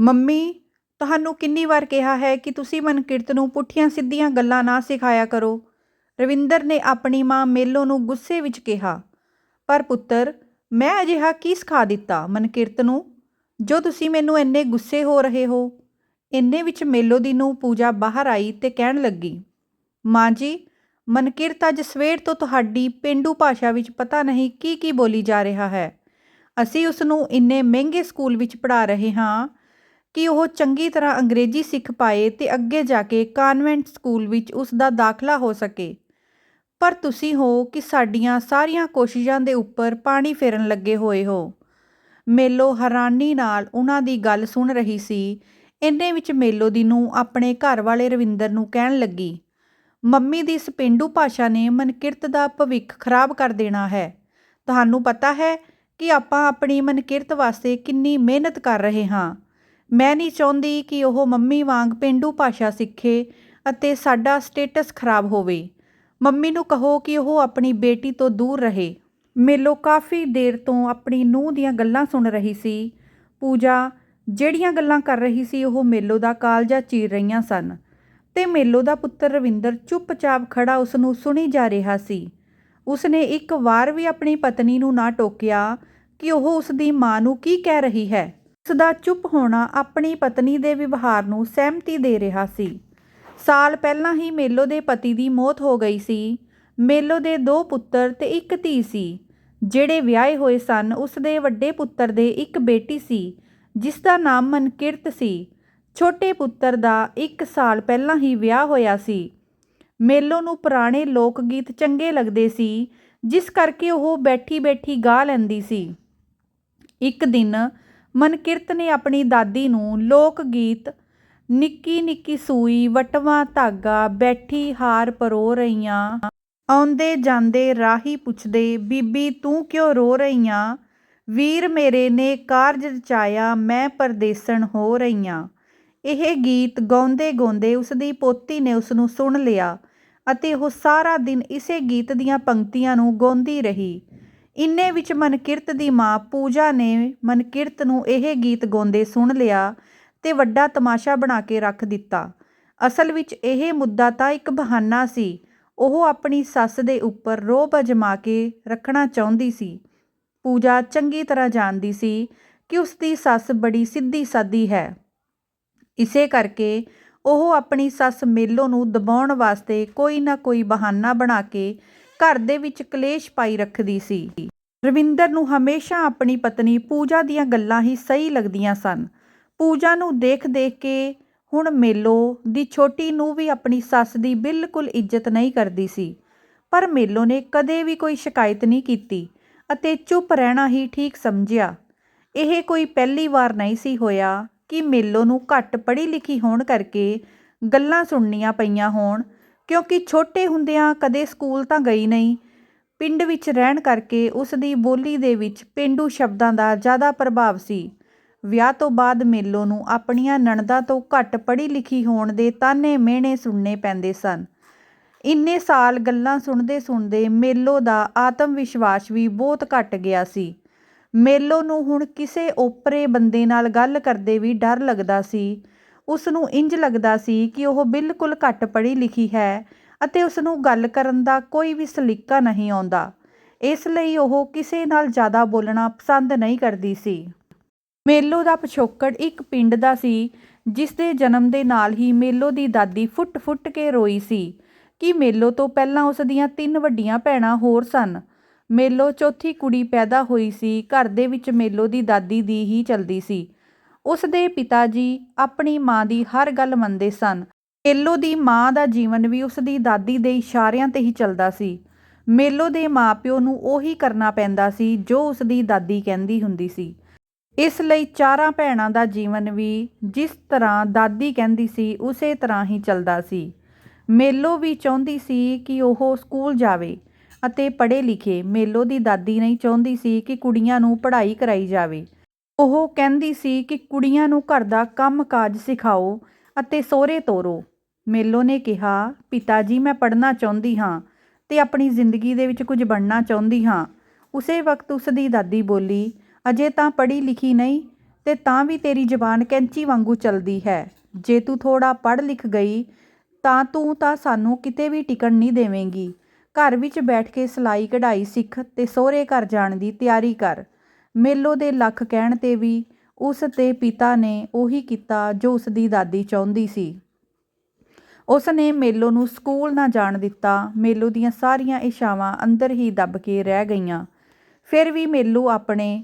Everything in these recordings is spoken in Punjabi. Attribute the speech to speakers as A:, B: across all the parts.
A: ਮੰਮੀ, ਤੁਹਾਨੂੰ ਕਿੰਨੀ ਵਾਰ ਕਿਹਾ ਹੈ ਕਿ ਤੁਸੀਂ ਮਨਕਿਰਤ ਨੂੰ ਪੁੱਠੀਆਂ ਸਿੱਧੀਆਂ ਗੱਲਾਂ ਨਾ ਸਿਖਾਇਆ ਕਰੋ। ਰਵਿੰਦਰ ਨੇ ਆਪਣੀ ਮਾਂ ਮੇਲੋ ਨੂੰ ਗੁੱਸੇ ਵਿੱਚ ਕਿਹਾ। ਪਰ ਪੁੱਤਰ, ਮੈਂ ਅਜਿਹਾ ਕੀ ਸਿਖਾ ਦਿੱਤਾ ਮਨਕਿਰਤ ਨੂੰ? ਜੋ ਤੁਸੀਂ ਮੈਨੂੰ ਇੰਨੇ ਗੁੱਸੇ ਹੋ ਰਹੇ ਹੋ। ਇੰਨੇ ਵਿੱਚ ਮੇਲੋ ਦੀ ਨੂੰ ਪੂਜਾ ਬਾਹਰ ਆਈ ਤੇ ਕਹਿਣ ਲੱਗੀ, ਮਾਂ ਜੀ, ਮਨਕਿਰਤ ਅੱਜ ਸਵੇਰ ਤੋਂ ਤੁਹਾਡੀ ਪੇਂਡੂ ਭਾਸ਼ਾ ਵਿੱਚ ਪਤਾ ਨਹੀਂ ਕੀ ਕੀ ਬੋਲੀ ਜਾ ਰਿਹਾ ਹੈ। ਅਸੀਂ ਉਸ ਨੂੰ ਇੰਨੇ ਮਹਿੰਗੇ ਸਕੂਲ ਵਿੱਚ ਪੜ੍ਹਾ ਰਹੇ ਹਾਂ ਕਿ ਉਹ ਚੰਗੀ ਤਰ੍ਹਾਂ ਅੰਗਰੇਜ਼ੀ ਸਿੱਖ ਪਾਏ ਅਤੇ ਅੱਗੇ ਜਾ ਕੇ ਕਾਨਵੈਂਟ ਸਕੂਲ ਵਿੱਚ ਉਸ ਦਾ ਦਾਖਲਾ ਹੋ ਸਕੇ। ਪਰ ਤੁਸੀਂ ਹੋ ਕਿ ਸਾਡੀਆਂ ਸਾਰੀਆਂ ਕੋਸ਼ਿਸ਼ਾਂ ਦੇ ਉੱਪਰ ਪਾਣੀ ਫੇਰਨ ਲੱਗੇ ਹੋਏ ਹੋ। ਮੇਲੋ ਹੈਰਾਨੀ ਨਾਲ ਉਹਨਾਂ ਦੀ ਗੱਲ ਸੁਣ ਰਹੀ ਸੀ। ਇੰਨੇ ਵਿੱਚ ਮੇਲੋ ਦੀ ਨੂੰ ਆਪਣੇ ਘਰ ਵਾਲੇ ਰਵਿੰਦਰ ਨੂੰ ਕਹਿਣ ਲੱਗੀ, ਮੰਮੀ ਦੀ ਇਸ ਪੇਂਡੂ ਭਾਸ਼ਾ ਨੇ ਮਨਕਿਰਤ ਦਾ ਭਵਿੱਖ ਖਰਾਬ ਕਰ ਦੇਣਾ ਹੈ। ਤੁਹਾਨੂੰ ਪਤਾ ਹੈ ਕਿ ਆਪਾਂ ਆਪਣੀ ਮਨਕਿਰਤ ਵਾਸਤੇ ਕਿੰਨੀ ਮਿਹਨਤ ਕਰ ਰਹੇ ਹਾਂ। ਮੈਂ ਨਹੀਂ ਚਾਹੁੰਦੀ ਕਿ ਉਹ ਮੰਮੀ ਵਾਂਗ ਪੇਂਡੂ ਭਾਸ਼ਾ ਸਿੱਖੇ ਅਤੇ ਸਾਡਾ ਸਟੇਟਸ ਖਰਾਬ ਹੋਵੇ। ਮੰਮੀ ਨੂੰ ਕਹੋ ਕਿ ਉਹ ਆਪਣੀ ਬੇਟੀ ਤੋਂ ਦੂਰ ਰਹੇ। ਮੇਲੋ ਕਾਫੀ ਦੇਰ ਤੋਂ ਆਪਣੀ ਨੂੰਹ ਦੀਆਂ ਗੱਲਾਂ ਸੁਣ ਰਹੀ ਸੀ। ਪੂਜਾ, ਜਿਹੜੀਆਂ ਗੱਲਾਂ ਕਰ ਰਹੀ ਸੀ ਉਹ ਮੇਲੋ ਦਾ ਕਾਲਜਾ ਚੀਰ ਰਹੀਆਂ ਸਨ ਤੇ ਮੇਲੋ ਦਾ ਪੁੱਤਰ ਰਵਿੰਦਰ ਚੁੱਪਚਾਪ ਖੜਾ ਉਸ ਨੂੰ ਸੁਣੀ ਜਾ ਰਿਹਾ ਸੀ। ਉਸਨੇ ਇੱਕ ਵਾਰ ਵੀ ਆਪਣੀ ਪਤਨੀ ਨੂੰ ਨਾ ਟੋਕਿਆ ਕਿ ਉਹ ਉਸ ਦੀ ਮਾਂ ਨੂੰ ਕੀ ਕਹਿ ਰਹੀ ਹੈ। ਉਸ ਦਾ ਚੁੱਪ ਹੋਣਾ ਆਪਣੀ ਪਤਨੀ ਦੇ ਵਿਵਹਾਰ ਨੂੰ ਸਹਿਮਤੀ ਦੇ ਰਿਹਾ ਸੀ। ਸਾਲ ਪਹਿਲਾਂ ਹੀ ਮੇਲੋ ਦੇ ਪਤੀ ਦੀ ਮੌਤ ਹੋ ਗਈ ਸੀ। ਮੇਲੋ ਦੇ ਦੋ ਪੁੱਤਰ ਤੇ ਇੱਕ ਧੀ ਸੀ। ਜਿਹੜੇ ਵਿਆਹੇ ਹੋਏ ਸਨ ਉਸ ਦੇ ਵੱਡੇ ਪੁੱਤਰ ਦੇ ਇੱਕ ਬੇਟੀ ਸੀ, ਜਿਸ ਦਾ ਨਾਮ ਮਨਕਿਰਤ ਸੀ। ਛੋਟੇ ਪੁੱਤਰ ਦਾ ਇੱਕ ਸਾਲ ਪਹਿਲਾਂ ਹੀ ਵਿਆਹ ਹੋਇਆ ਸੀ। ਮੇਲੋ ਨੂੰ ਪੁਰਾਣੇ ਲੋਕ ਗੀਤ ਚੰਗੇ ਲੱਗਦੇ ਸੀ, ਜਿਸ ਕਰਕੇ ਉਹ ਬੈਠੀ-ਬੈਠੀ ਗਾ ਲੈਂਦੀ ਸੀ। ਇੱਕ ਦਿਨ ਮਨਕਿਰਤ ਨੇ ਆਪਣੀ ਦਾਦੀ ਨੂੰ ਲੋਕ ਗੀਤ, ਨਿੱਕੀ ਨਿੱਕੀ ਸੂਈ, ਵਟਵਾਂ ਧਾਗਾ, ਬੈਠੀ ਹਾਰ ਪਰੋ ਰਹੀਆਂ। ਆਉਂਦੇ ਜਾਂਦੇ ਰਾਹੀ ਪੁੱਛਦੇ, ਬੀਬੀ ਤੂੰ ਕਿਉਂ ਰੋ ਰਹੀਆਂ? ਵੀਰ ਮੇਰੇ ਨੇ ਕਾਰਜ ਰਚਾਇਆ, ਮੈਂ ਪਰਦੇਸਣ ਹੋ ਰਹੀਆਂ। ਇਹ ਗੀਤ ਗਾਉਂਦੇ ਗਾਉਂਦੇ ਉਸ ਦੀ ਪੋਤੀ ਨੇ ਉਸ ਨੂੰ ਸੁਣ ਲਿਆ ਅਤੇ ਉਹ ਸਾਰਾ ਦਿਨ ਇਸੇ ਗੀਤ ਦੀਆਂ ਪੰਕਤੀਆਂ ਨੂੰ ਗਾਉਂਦੀ ਰਹੀ। ਇੰਨੇ ਵਿੱਚ ਮਨਕਿਰਤ ਦੀ ਮਾਂ ਪੂਜਾ ਨੇ ਮਨਕਿਰਤ ਨੂੰ ਇਹ ਗੀਤ ਗਾਉਂਦੇ ਸੁਣ ਲਿਆ ਤੇ ਵੱਡਾ ਤਮਾਸ਼ਾ ਬਣਾ ਕੇ ਰੱਖ ਦਿੱਤਾ। ਅਸਲ ਵਿੱਚ ਇਹ ਮੁੱਦਾ ਤਾਂ ਇੱਕ ਬਹਾਨਾ ਸੀ। ਉਹ ਆਪਣੀ ਸੱਸ ਦੇ ਉੱਪਰ ਰੋਬ ਅਜਮਾ ਕੇ ਰੱਖਣਾ ਚਾਹੁੰਦੀ ਸੀ। ਪੂਜਾ ਚੰਗੀ ਤਰ੍ਹਾਂ ਜਾਣਦੀ ਸੀ ਕਿ ਉਸ ਦੀ ਸੱਸ ਬੜੀ ਸਿੱਧੀ ਸਾਦੀ ਹੈ। ਇਸੇ ਕਰਕੇ ਉਹ ਆਪਣੀ ਸੱਸ ਮੇਲੋ ਨੂੰ ਦਬਾਉਣ ਵਾਸਤੇ ਕੋਈ ਨਾ ਕੋਈ ਬਹਾਨਾ ਬਣਾ ਕੇ ਘਰ ਦੇ ਵਿੱਚ ਕਲੇਸ਼ ਪਾਈ ਰੱਖਦੀ ਸੀ। ਰਵਿੰਦਰ ਨੂੰ ਹਮੇਸ਼ਾ ਆਪਣੀ ਪਤਨੀ ਪੂਜਾ ਦੀਆਂ ਗੱਲਾਂ ਹੀ ਸਹੀ ਲੱਗਦੀਆਂ ਸਨ। ਪੂਜਾ ਨੂੰ ਦੇਖ-ਦੇਖ ਕੇ ਹੁਣ ਮੇਲੋ ਦੀ ਛੋਟੀ ਨੂੰ ਵੀ ਆਪਣੀ ਸੱਸ ਦੀ ਬਿਲਕੁਲ ਇੱਜ਼ਤ ਨਹੀਂ ਕਰਦੀ ਸੀ। ਪਰ ਮੇਲੋ ਨੇ ਕਦੇ ਵੀ ਕੋਈ ਸ਼ਿਕਾਇਤ ਨਹੀਂ ਕੀਤੀ ਅਤੇ ਚੁੱਪ ਰਹਿਣਾ ਹੀ ਠੀਕ ਸਮਝਿਆ। ਇਹ ਕੋਈ ਪਹਿਲੀ ਵਾਰ ਨਹੀਂ ਸੀ ਹੋਇਆ ਕਿ ਮੇਲੋ ਨੂੰ ਘੱਟ ਪੜ੍ਹੀ ਲਿਖੀ ਹੋਣ ਕਰਕੇ ਗੱਲਾਂ ਸੁਣਨੀਆਂ ਪਈਆਂ ਹੋਣ ਕਿਉਂਕਿ ਛੋਟੇ ਹੁੰਦਿਆਂ ਕਦੇ ਸਕੂਲ ਤਾਂ ਗਈ ਨਹੀਂ। ਪਿੰਡ ਵਿੱਚ ਰਹਿਣ ਕਰਕੇ ਉਸ ਦੀ ਬੋਲੀ ਦੇ ਵਿੱਚ ਪੇਂਡੂ ਸ਼ਬਦਾਂ ਦਾ ਜ਼ਿਆਦਾ ਪ੍ਰਭਾਵ ਸੀ। ਵਿਆਹ ਤੋਂ ਬਾਅਦ ਮੇਲੋ ਨੂੰ ਆਪਣੀਆਂ ਨਣਦਾਂ ਤੋਂ ਘੱਟ ਪੜ੍ਹੀ ਲਿਖੀ ਹੋਣ ਦੇ ਤਾਨੇ ਮਿਹਣੇ ਸੁਣਨੇ ਪੈਂਦੇ ਸਨ। ਇੰਨੇ ਸਾਲ ਗੱਲਾਂ ਸੁਣਦੇ ਸੁਣਦੇ ਮੇਲੋ ਦਾ ਆਤਮ ਵਿਸ਼ਵਾਸ ਵੀ ਬਹੁਤ ਘਟ ਗਿਆ ਸੀ। ਮੇਲੋ ਨੂੰ ਹੁਣ ਕਿਸੇ ਓਪਰੇ ਬੰਦੇ ਨਾਲ ਗੱਲ ਕਰਦੇ ਵੀ ਡਰ ਲੱਗਦਾ ਸੀ। ਉਸ ਨੂੰ ਇੰਜ ਲੱਗਦਾ ਸੀ ਕਿ ਉਹ ਬਿਲਕੁਲ ਘੱਟ ਪੜ੍ਹੀ ਲਿਖੀ ਹੈ ਅਤੇ ਉਸ ਨੂੰ ਗੱਲ ਕਰਨ ਦਾ ਕੋਈ ਵੀ ਸਲੀਕਾ ਨਹੀਂ ਆਉਂਦਾ। ਇਸ ਲਈ ਉਹ ਕਿਸੇ ਨਾਲ ਜ਼ਿਆਦਾ ਬੋਲਣਾ ਪਸੰਦ ਨਹੀਂ ਕਰਦੀ ਸੀ। ਮੇਲੋ ਦਾ ਪਿਛੋਕੜ ਇੱਕ ਪਿੰਡ ਦਾ ਸੀ ਜਿਸ ਦੇ ਜਨਮ ਦੇ ਨਾਲ ਹੀ ਮੇਲੋ ਦੀ ਦਾਦੀ ਫੁੱਟ-ਫੁੱਟ ਕੇ ਰੋਈ ਸੀ ਕਿ ਮੇਲੋ ਤੋਂ ਪਹਿਲਾਂ ਉਸ ਦੀਆਂ ਤਿੰਨ ਵੱਡੀਆਂ ਭੈਣਾਂ ਹੋਰ ਸਨ। ਮੇਲੋ ਚੌਥੀ ਕੁੜੀ ਪੈਦਾ ਹੋਈ ਸੀ, ਘਰ ਦੇ ਵਿੱਚ ਮੇਲੋ ਦੀ ਦਾਦੀ ਦੀ ਹੀ ਚਲਦੀ ਸੀ। ਉਸ ਦੇ ਪਿਤਾ ਜੀ ਆਪਣੀ ਮਾਂ ਦੀ ਹਰ ਗੱਲ ਮੰਨਦੇ ਸਨ। ਮੇਲੋ ਦੀ ਮਾਂ ਦਾ ਜੀਵਨ ਵੀ ਉਸ ਦੀ ਦਾਦੀ ਦੇ ਇਸ਼ਾਰਿਆਂ ਤੇ ਹੀ ਚੱਲਦਾ ਸੀ। ਮੇਲੋ ਦੇ ਮਾਪਿਓ ਨੂੰ ਉਹੀ ਕਰਨਾ ਪੈਂਦਾ ਸੀ ਜੋ ਉਸ ਦੀ ਦਾਦੀ ਕਹਿੰਦੀ ਹੁੰਦੀ ਸੀ। ਇਸ ਲਈ ਚਾਰਾਂ ਭੈਣਾਂ ਦਾ ਜੀਵਨ ਵੀ ਜਿਸ ਤਰ੍ਹਾਂ ਦਾਦੀ ਕਹਿੰਦੀ ਸੀ, ਉਸੇ ਤਰ੍ਹਾਂ ਹੀ ਚੱਲਦਾ ਸੀ। ਮੇਲੋ ਵੀ ਚਾਹੁੰਦੀ ਸੀ ਕਿ ਉਹ ਸਕੂਲ ਜਾਵੇ ਅਤੇ ਪੜ੍ਹੇ ਲਿਖੇ ਮੇਲੋ ਦੀ ਦਾਦੀ ਨਹੀਂ ਚਾਹੁੰਦੀ ਸੀ ਕਿ ਕੁੜੀਆਂ ਨੂੰ ਪੜ੍ਹਾਈ ਕਰਾਈ ਜਾਵੇ। ਉਹ ਕਹਿੰਦੀ ਸੀ ਕਿ ਕੁੜੀਆਂ ਨੂੰ ਘਰ ਦਾ ਕੰਮ-ਕਾਜ ਸਿਖਾਓ ਅਤੇ ਸਹੁਰੇ ਤੋਰੋ। ਮੇਲੋ ਨੇ ਕਿਹਾ ਪਿਤਾ ਜੀ ਮੈਂ ਪੜ੍ਹਨਾ ਚਾਹੁੰਦੀ ਹਾਂ ਤੇ ਆਪਣੀ ਜ਼ਿੰਦਗੀ ਦੇ ਵਿੱਚ ਕੁਝ ਬਣਨਾ ਚਾਹੁੰਦੀ ਹਾਂ। ਉਸੇ ਵਕਤ ਉਸ ਦੀ ਦਾਦੀ ਬੋਲੀ, ਅਜੇ ਤਾਂ ਪੜ੍ਹੀ ਲਿਖੀ ਨਹੀਂ ਤੇ ਤਾਂ ਵੀ ਤੇਰੀ ਜ਼ਬਾਨ ਕੈਂਚੀ ਵਾਂਗੂ ਚੱਲਦੀ ਹੈ। ਜੇ ਤੂੰ ਥੋੜ੍ਹਾ ਪੜ੍ਹ ਲਿਖ ਗਈ, ਤਾਂ ਤੂੰ ਤਾਂ ਸਾਨੂੰ ਕਿਤੇ ਵੀ ਟਿਕਣ ਨਹੀਂ ਦੇਵੇਂਗੀ। ਘਰ ਵਿੱਚ ਬੈਠ ਕੇ ਸਿਲਾਈ ਕਢਾਈ ਸਿੱਖ ਤੇ ਸਹੁਰੇ ਘਰ ਜਾਣ ਦੀ ਤਿਆਰੀ ਕਰ। ਮੇਲੋ ਦੇ ਲੱਖ ਕਹਿਣ ਤੇ ਵੀ ਉਸ ਦੇ ਪਿਤਾ ਨੇ ਉਹੀ ਕੀਤਾ ਜੋ ਉਸ ਦੀ ਦਾਦੀ ਚਾਹੁੰਦੀ ਸੀ। ਉਸ ਨੇ ਮੇਲੋ ਨੂੰ ਸਕੂਲ ਨਾ ਜਾਣ ਦਿੱਤਾ। ਮੇਲੋ ਦੀਆਂ ਸਾਰੀਆਂ ਇਸ਼ਾਵਾਂ ਅੰਦਰ ਹੀ ਦੱਬ ਕੇ ਰਹਿ ਗਈਆਂ। ਫਿਰ ਵੀ ਮੇਲੋ ਆਪਣੇ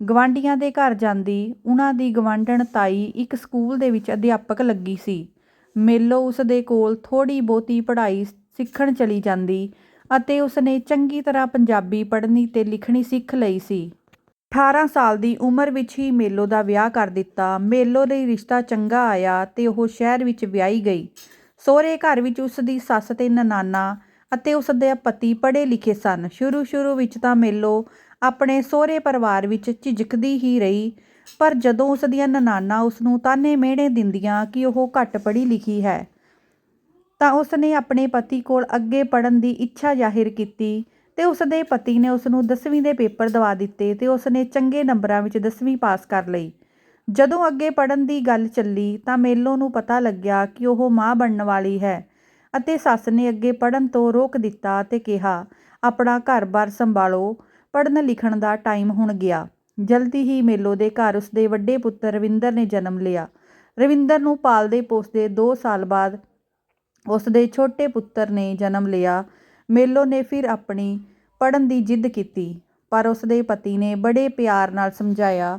A: ਗਵਾਂਢੀਆਂ ਦੇ ਘਰ ਜਾਂਦੀ। ਉਹਨਾਂ ਦੀ ਗਵਾਂਢਣ ਤਾਈ ਇੱਕ ਸਕੂਲ ਦੇ ਵਿੱਚ ਅਧਿਆਪਕ ਲੱਗੀ ਸੀ। ਮੇਲੋ ਉਸ ਦੇ ਕੋਲ ਥੋੜੀ ਬਹੁਤੀ ਪੜ੍ਹਾਈ ਸਿੱਖਣ ਚਲੀ ਜਾਂਦੀ ਅਤੇ ਉਸ ਨੇ ਚੰਗੀ ਤਰ੍ਹਾਂ ਪੰਜਾਬੀ ਪੜ੍ਹਨੀ ਤੇ ਲਿਖਣੀ ਸਿੱਖ ਲਈ ਸੀ। 18 ਸਾਲ ਦੀ ਉਮਰ ਵਿੱਚ ਹੀ ਮੇਲੋ ਦਾ ਵਿਆਹ ਕਰ ਦਿੱਤਾ। ਮੇਲੋ ਲਈ ਰਿਸ਼ਤਾ ਚੰਗਾ ਆਇਆ ਅਤੇ ਉਹ ਸ਼ਹਿਰ ਵਿੱਚ ਵਿਆਹੀ ਗਈ। ਸਹੁਰੇ ਘਰ ਵਿੱਚ ਉਸ ਦੀ ਸੱਸ ਅਤੇ ਨਨਾਨਾ ਅਤੇ ਉਸ ਦੇ ਪਤੀ ਪੜ੍ਹੇ ਲਿਖੇ ਸਨ। ਸ਼ੁਰੂ ਸ਼ੁਰੂ ਵਿੱਚ ਤਾਂ ਮੇਲੋ ਆਪਣੇ ਸਹੁਰੇ ਪਰਿਵਾਰ ਵਿੱਚ ਝਿਜਕਦੀ ਹੀ ਰਹੀ, ਪਰ ਜਦੋਂ ਉਸ ਦੀਆਂ ਨਨਾਨਾ ਉਸ ਨੂੰ ਤਾਨੇ ਮਿਹਣੇ ਦਿੰਦੀਆਂ ਕਿ ਉਹ ਘੱਟ ਪੜ੍ਹੀ ਲਿਖੀ ਹੈ, ਤਾਂ ਉਸ ਨੇ ਆਪਣੇ ਪਤੀ ਕੋਲ ਅੱਗੇ ਪੜ੍ਹਨ ਦੀ ਇੱਛਾ ਜ਼ਾਹਿਰ ਕੀਤੀ ਤੇ ਉਸ ਦੇ ਪਤੀ ਨੇ ਉਸ ਨੂੰ 10ਵੀਂ ਦੇ ਪੇਪਰ ਦਵਾ ਦਿੱਤੇ ਤੇ ਉਸ ਨੇ ਚੰਗੇ ਨੰਬਰਾਂ ਵਿੱਚ 10ਵੀਂ ਪਾਸ ਕਰ ਲਈ। ਜਦੋਂ ਅੱਗੇ ਪੜ੍ਹਨ ਦੀ ਗੱਲ ਚੱਲੀ ਤਾਂ ਮੇਲੋ ਨੂੰ ਪਤਾ ਲੱਗਿਆ ਕਿ ਉਹ ਮਾਂ ਬਣਨ ਵਾਲੀ ਹੈ ਅਤੇ ਸੱਸ ਨੇ ਅੱਗੇ ਪੜ੍ਹਨ ਤੋਂ ਰੋਕ ਦਿੱਤਾ ਤੇ ਕਿਹਾ, ਆਪਣਾ ਘਰ-ਬਾਰ ਸੰਭਾਲੋ ਪੜ੍ਹਨ ਲਿਖਣ ਦਾ ਟਾਈਮ ਹੁਣ ਗਿਆ। ਜਲਦੀ ਹੀ ਮੇਲੋ ਦੇ ਘਰ ਉਸਦੇ ਵੱਡੇ ਪੁੱਤਰ ਰਵਿੰਦਰ ਨੇ ਜਨਮ ਲਿਆ। ਰਵਿੰਦਰ ਨੂੰ ਪਾਲਦੇ ਪੋਸਦੇ 2 ਸਾਲ ਬਾਅਦ ਉਸ ਦੇ ਛੋਟੇ ਪੁੱਤਰ ਨੇ ਜਨਮ ਲਿਆ ਮੇਲੋ ਨੇ ਫਿਰ ਆਪਣੀ ਪੜ੍ਹਨ ਦੀ ਜਿੱਦ ਕੀਤੀ, ਪਰ ਉਸ ਦੇ ਪਤੀ ਨੇ ਬੜੇ ਪਿਆਰ ਨਾਲ ਸਮਝਾਇਆ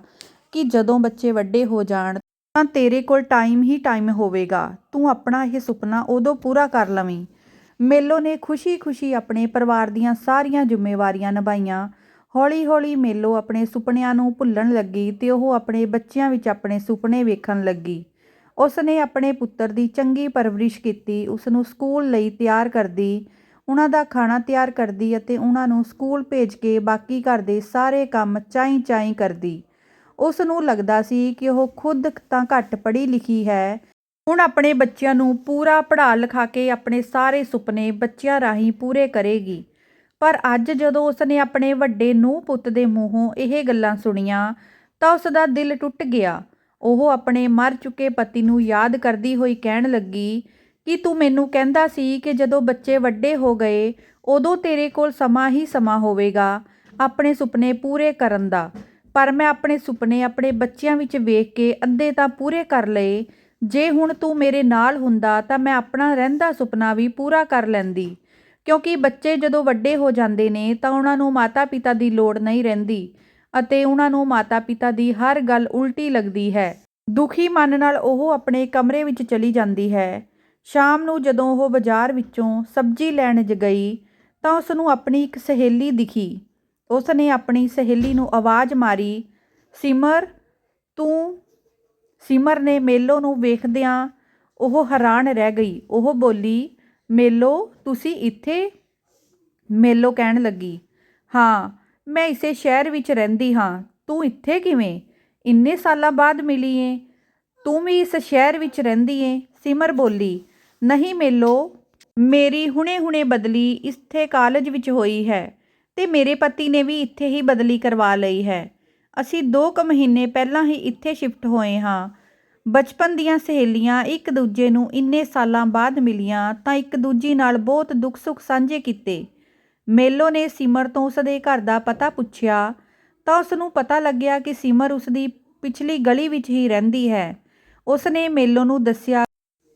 A: ਕਿ ਜਦੋਂ ਬੱਚੇ ਵੱਡੇ ਹੋ ਜਾਣ ਤਾਂ ਤੇਰੇ ਕੋਲ ਟਾਈਮ ਹੀ ਟਾਈਮ ਹੋਵੇਗਾ, ਤੂੰ ਆਪਣਾ ਇਹ ਸੁਪਨਾ ਉਦੋਂ ਪੂਰਾ ਕਰ ਲਵੀਂ। ਮੇਲੋ ਨੇ ਖੁਸ਼ੀ-ਖੁਸ਼ੀ ਆਪਣੇ ਪਰਿਵਾਰ ਦੀਆਂ ਸਾਰੀਆਂ ਜ਼ਿੰਮੇਵਾਰੀਆਂ ਨਿਭਾਈਆਂ। ਹੌਲੀ-ਹੌਲੀ ਮੇਲੋ ਆਪਣੇ ਸੁਪਨਿਆਂ ਨੂੰ ਭੁੱਲਣ ਲੱਗੀ ਤੇ ਉਹ ਆਪਣੇ ਬੱਚਿਆਂ ਵਿੱਚ ਆਪਣੇ ਸੁਪਨੇ ਵੇਖਣ ਲੱਗੀ। ਉਸ ਨੇ ਆਪਣੇ ਪੁੱਤਰ ਦੀ ਚੰਗੀ ਪਰਵਰਿਸ਼ ਕੀਤੀ ਉਸ ਨੂੰ ਸਕੂਲ ਲਈ ਤਿਆਰ ਕਰਦੀ ਉਹਨਾਂ ਦਾ ਖਾਣਾ ਤਿਆਰ ਕਰਦੀ ਅਤੇ ਉਹਨਾਂ ਨੂੰ ਸਕੂਲ ਭੇਜ ਕੇ ਬਾਕੀ ਘਰ ਦੇ ਸਾਰੇ ਕੰਮ ਚਾਈ-ਚਾਈ ਕਰਦੀ। ਉਸ ਨੂੰ ਲੱਗਦਾ ਸੀ ਕਿ ਉਹ ਖੁਦ ਤਾਂ ਘੱਟ ਪੜ੍ਹੀ ਲਿਖੀ ਹੈ। ਹੁਣ ਆਪਣੇ ਬੱਚਿਆਂ ਨੂੰ ਪੂਰਾ ਪੜ੍ਹਾ ਲਿਖਾ ਕੇ ਆਪਣੇ ਸਾਰੇ ਸੁਪਨੇ ਬੱਚਿਆਂ ਰਾਹੀਂ ਪੂਰੇ ਕਰੇਗੀ। ਪਰ ਅੱਜ ਜਦੋਂ ਉਸ ਨੇ ਆਪਣੇ ਵੱਡੇ ਨੂੰਹ ਪੁੱਤ ਦੇ ਮੂੰਹੋਂ ਇਹ ਗੱਲਾਂ ਸੁਣੀਆਂ, ਤਾਂ ਉਸ ਦਾ ਦਿਲ ਟੁੱਟ ਗਿਆ। ਉਹ ਆਪਣੇ ਮਰ ਚੁੱਕੇ ਪਤੀ ਨੂੰ ਯਾਦ ਕਰਦੀ ਹੋਈ ਕਹਿਣ ਲੱਗੀ ਕਿ ਤੂੰ ਮੈਨੂੰ ਕਹਿੰਦਾ ਸੀ ਕਿ ਜਦੋਂ ਬੱਚੇ ਵੱਡੇ ਹੋ ਗਏ, ਉਦੋਂ ਤੇਰੇ ਕੋਲ ਸਮਾਂ ਹੀ ਸਮਾਂ ਹੋਵੇਗਾ ਆਪਣੇ ਸੁਪਨੇ ਪੂਰੇ ਕਰਨ ਦਾ। ਪਰ ਮੈਂ ਆਪਣੇ ਸੁਪਨੇ ਆਪਣੇ ਬੱਚਿਆਂ ਵਿੱਚ ਵੇਖ ਕੇ ਅੱਧੇ ਤਾਂ ਪੂਰੇ ਕਰ ਲਏ। ਜੇ ਹੁਣ ਤੂੰ ਮੇਰੇ ਨਾਲ ਹੁੰਦਾ ਤਾਂ ਮੈਂ ਆਪਣਾ ਰਹਿੰਦਾ ਸੁਪਨਾ ਵੀ ਪੂਰਾ ਕਰ ਲੈਂਦੀ। ਕਿਉਂਕਿ ਬੱਚੇ ਜਦੋਂ ਵੱਡੇ ਹੋ ਜਾਂਦੇ ਨੇ ਤਾਂ ਉਹਨਾਂ ਨੂੰ ਮਾਤਾ-ਪਿਤਾ ਦੀ ਲੋੜ ਨਹੀਂ ਰਹਿੰਦੀ ਅਤੇ ਉਹਨਾਂ ਨੂੰ ਮਾਤਾ-ਪਿਤਾ ਦੀ ਹਰ ਗੱਲ ਉਲਟੀ ਲੱਗਦੀ ਹੈ। ਦੁਖੀ ਮਨ ਨਾਲ ਉਹ ਆਪਣੇ ਕਮਰੇ ਵਿੱਚ ਚਲੀ ਜਾਂਦੀ ਹੈ। ਸ਼ਾਮ ਨੂੰ ਜਦੋਂ ਉਹ ਬਾਜ਼ਾਰ ਵਿੱਚੋਂ ਸਬਜ਼ੀ ਲੈਣ ਜ ਗਈ ਤਾਂ ਉਸ ਨੂੰ ਆਪਣੀ ਇੱਕ ਸਹੇਲੀ ਦਿਖੀ। ਉਸ ਨੇ ਆਪਣੀ ਸਹੇਲੀ ਨੂੰ ਆਵਾਜ਼ ਮਾਰੀ, ਸਿਮਰ, ਤੂੰ ਸਿਮਰ ਨੇ ਮੇਲੋ ਨੂੰ ਵੇਖਦਿਆਂ ਉਹ ਹੈਰਾਨ ਰਹਿ ਗਈ। ਉਹ ਬੋਲੀ, ਮੇਲੋ, ਤੁਸੀਂ ਇੱਥੇ? ਮੇਲੋ ਕਹਿਣ ਲੱਗੀ, ਹਾਂ, ਮੈਂ ਇਸੇ ਸ਼ਹਿਰ ਵਿੱਚ ਰਹਿੰਦੀ ਹਾਂ। ਤੂੰ ਇੱਥੇ ਕਿਵੇਂ? ਇੰਨੇ ਸਾਲਾਂ ਬਾਅਦ ਮਿਲੀ ਏ। ਤੂੰ ਵੀ ਇਸ ਸ਼ਹਿਰ ਵਿੱਚ ਰਹਿੰਦੀ ਏ? ਸਿਮਰ ਬੋਲੀ ਨਹੀਂ ਮੇਲੋ, ਮੇਰੀ ਹੁਣੇ-ਹੁਣੇ ਬਦਲੀ ਇੱਥੇ ਕਾਲਜ ਵਿੱਚ ਹੋਈ ਹੈ ਤੇ ਮੇਰੇ ਪਤੀ ਨੇ ਵੀ ਇੱਥੇ ਹੀ ਬਦਲੀ ਕਰਵਾ ਲਈ ਹੈ। ਅਸੀਂ 2 ਕੁ ਮਹੀਨੇ ਪਹਿਲਾਂ ਹੀ ਇੱਥੇ ਸ਼ਿਫਟ ਹੋਏ ਹਾਂ। ਬਚਪਨ ਦੀਆਂ ਸਹੇਲੀਆਂ ਇੱਕ ਦੂਜੇ ਨੂੰ ਇੰਨੇ ਸਾਲਾਂ ਬਾਅਦ ਮਿਲੀਆਂ ਤਾਂ ਇੱਕ ਦੂਜੀ ਨਾਲ ਬਹੁਤ ਦੁੱਖ ਸੁੱਖ ਸਾਂਝੇ ਕੀਤੇ। ਮੇਲੋ ਨੇ ਸਿਮਰ ਤੋਂ ਉਸਦੇ ਘਰ ਦਾ ਪਤਾ ਪੁੱਛਿਆ ਤਾਂ ਉਸ ਨੂੰ ਪਤਾ ਲੱਗਿਆ ਕਿ ਸਿਮਰ ਉਸ ਦੀ ਪਿਛਲੀ ਗਲੀ ਵਿੱਚ ਹੀ ਰਹਿੰਦੀ ਹੈ। ਉਸ ਨੇ ਮੇਲੋ ਨੂੰ ਦੱਸਿਆ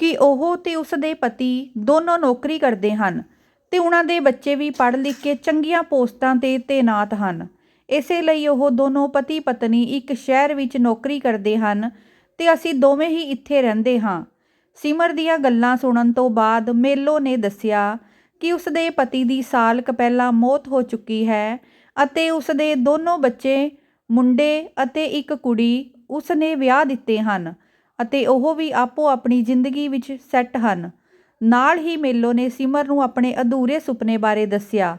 A: ਕਿ ਉਹ ਤੇ ਉਸ ਦੇ ਪਤੀ ਦੋਨੋਂ ਨੌਕਰੀ ਕਰਦੇ ਹਨ ਤੇ ਉਹਨਾਂ ਦੇ ਬੱਚੇ ਵੀ ਪੜ੍ਹ ਲਿਖ ਕੇ ਚੰਗੀਆਂ ਪੋਸਟਾਂ ਤੇ ਤੈਨਾਤ ਹਨ। ਇਸੇ ਲਈ ਉਹ ਦੋਨੋਂ ਪਤੀ ਪਤਨੀ ਇੱਕ ਸ਼ਹਿਰ ਵਿੱਚ ਨੌਕਰੀ ਕਰਦੇ ਹਨ ਤੇ ਅਸੀਂ ਦੋਵੇਂ ਹੀ ਇੱਥੇ ਰਹਿੰਦੇ ਹਾਂ। ਸਿਮਰ ਦੀਆਂ ਗੱਲਾਂ ਸੁਣਨ ਤੋਂ ਬਾਅਦ ਮੇਲੋ ਨੇ ਦੱਸਿਆ ਕਿ ਉਸ ਦੇ ਪਤੀ ਦੀ ਸਾਲ ਕ ਪਹਿਲਾਂ ਮੌਤ ਹੋ ਚੁੱਕੀ ਹੈ ਅਤੇ ਉਸ ਦੇ ਦੋਨੋਂ ਬੱਚੇ, ਮੁੰਡੇ ਅਤੇ ਇੱਕ ਕੁੜੀ ਉਸ ਨੇ ਵਿਆਹ ਦਿੱਤੇ ਹਨ। ਅਤੇ ਉਹ ਵੀ ਆਪੋ ਆਪਣੀ ਜ਼ਿੰਦਗੀ ਵਿੱਚ ਸੈੱਟ ਹਨ। ਨਾਲ ਹੀ ਮੇਲੋ ਨੇ ਸਿਮਰ ਨੂੰ ਆਪਣੇ ਅਧੂਰੇ ਸੁਪਨੇ ਬਾਰੇ ਦੱਸਿਆ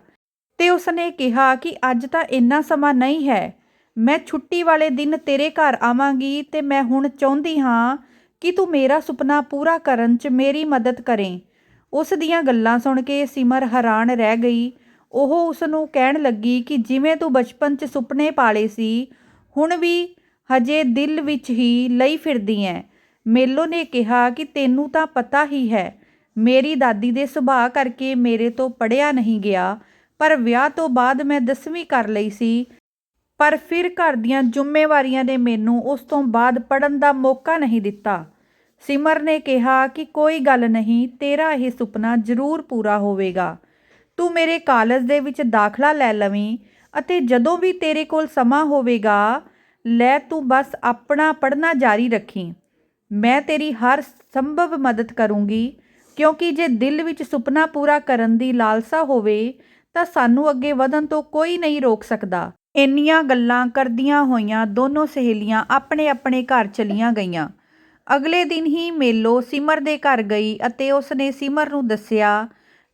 A: ਤੇ ਉਸਨੇ ਕਿਹਾ ਕਿ ਅੱਜ ਤਾਂ ਇੰਨਾ ਸਮਾਂ ਨਹੀਂ ਹੈ। ਮੈਂ ਛੁੱਟੀ ਵਾਲੇ ਦਿਨ ਤੇਰੇ ਘਰ ਆਵਾਂਗੀ ਤੇ ਮੈਂ ਹੁਣ ਚਾਹੁੰਦੀ ਹਾਂ ਕਿ ਤੂੰ ਮੇਰਾ ਸੁਪਨਾ ਪੂਰਾ ਕਰਨ 'ਚ ਮੇਰੀ ਮਦਦ ਕਰੇ। ਉਸ ਦੀਆਂ ਗੱਲਾਂ ਸੁਣ ਕੇ ਸਿਮਰ ਹੈਰਾਨ ਰਹਿ ਗਈ। ਉਹ ਉਸ ਨੂੰ ਕਹਿਣ ਲੱਗੀ ਕਿ ਜਿਵੇਂ ਤੂੰ ਬਚਪਨ 'ਚ ਸੁਪਨੇ ਪਾਲੇ ਸੀ, ਹੁਣ ਵੀ ਹਜੇ ਦਿਲ ਵਿੱਚ ਹੀ ਲਈ ਫਿਰਦੀ ਐਂ ਮੇਲੋ ਨੇ ਕਿਹਾ ਕਿ ਤੈਨੂੰ ਤਾਂ ਪਤਾ ਹੀ ਹੈ, ਮੇਰੀ ਦਾਦੀ ਦੇ ਸੁਭਾਅ ਕਰਕੇ ਮੇਰੇ ਤੋਂ ਪੜ੍ਹਿਆ ਨਹੀਂ ਗਿਆ, ਪਰ ਵਿਆਹ ਤੋਂ ਬਾਅਦ ਮੈਂ ਦਸਵੀਂ ਕਰ ਲਈ ਸੀ। ਪਰ ਫਿਰ ਘਰ ਦੀਆਂ ਜ਼ਿੰਮੇਵਾਰੀਆਂ ਨੇ ਮੈਨੂੰ ਉਸ ਤੋਂ ਬਾਅਦ ਪੜਨ ਦਾ ਮੌਕਾ ਨਹੀਂ ਦਿੱਤਾ। ਸਿਮਰ ਨੇ ਕਿਹਾ ਕਿ ਕੋਈ ਗੱਲ ਨਹੀਂ, ਤੇਰਾ ਇਹ ਸੁਪਨਾ ਜ਼ਰੂਰ ਪੂਰਾ ਹੋਵੇਗਾ। ਤੂੰ ਮੇਰੇ ਕਾਲਜ ਦੇ ਵਿੱਚ ਦਾਖਲਾ ਲੈ ਲਵੀਂ ਅਤੇ ਜਦੋਂ ਵੀ ਤੇਰੇ ਕੋਲ ਸਮਾਂ ਹੋਵੇਗਾ, ਲੈ ਤੂੰ ਬਸ ਆਪਣਾ ਪੜ੍ਹਨਾ ਜਾਰੀ ਰੱਖੀ। ਮੈਂ ਤੇਰੀ ਹਰ ਸੰਭਵ ਮਦਦ ਕਰੂੰਗੀ, ਕਿਉਂਕਿ ਜੇ ਦਿਲ ਵਿੱਚ ਸੁਪਨਾ ਪੂਰਾ ਕਰਨ ਦੀ ਲਾਲਸਾ ਹੋਵੇ, ਤਾਂ ਸਾਨੂੰ ਅੱਗੇ ਵਧਣ ਤੋਂ ਕੋਈ ਨਹੀਂ ਰੋਕ ਸਕਦਾ। ਇੰਨੀਆਂ ਗੱਲਾਂ ਕਰਦੀਆਂ ਹੋਈਆਂ ਦੋਨੋਂ ਸਹੇਲੀਆਂ ਆਪਣੇ ਆਪਣੇ ਘਰ ਚਲੀਆਂ ਗਈਆਂ। ਅਗਲੇ ਦਿਨ ਹੀ ਮੇਲੋ ਸਿਮਰ ਦੇ ਘਰ ਗਈ ਅਤੇ ਉਸ ਨੇ ਸਿਮਰ ਨੂੰ ਦੱਸਿਆ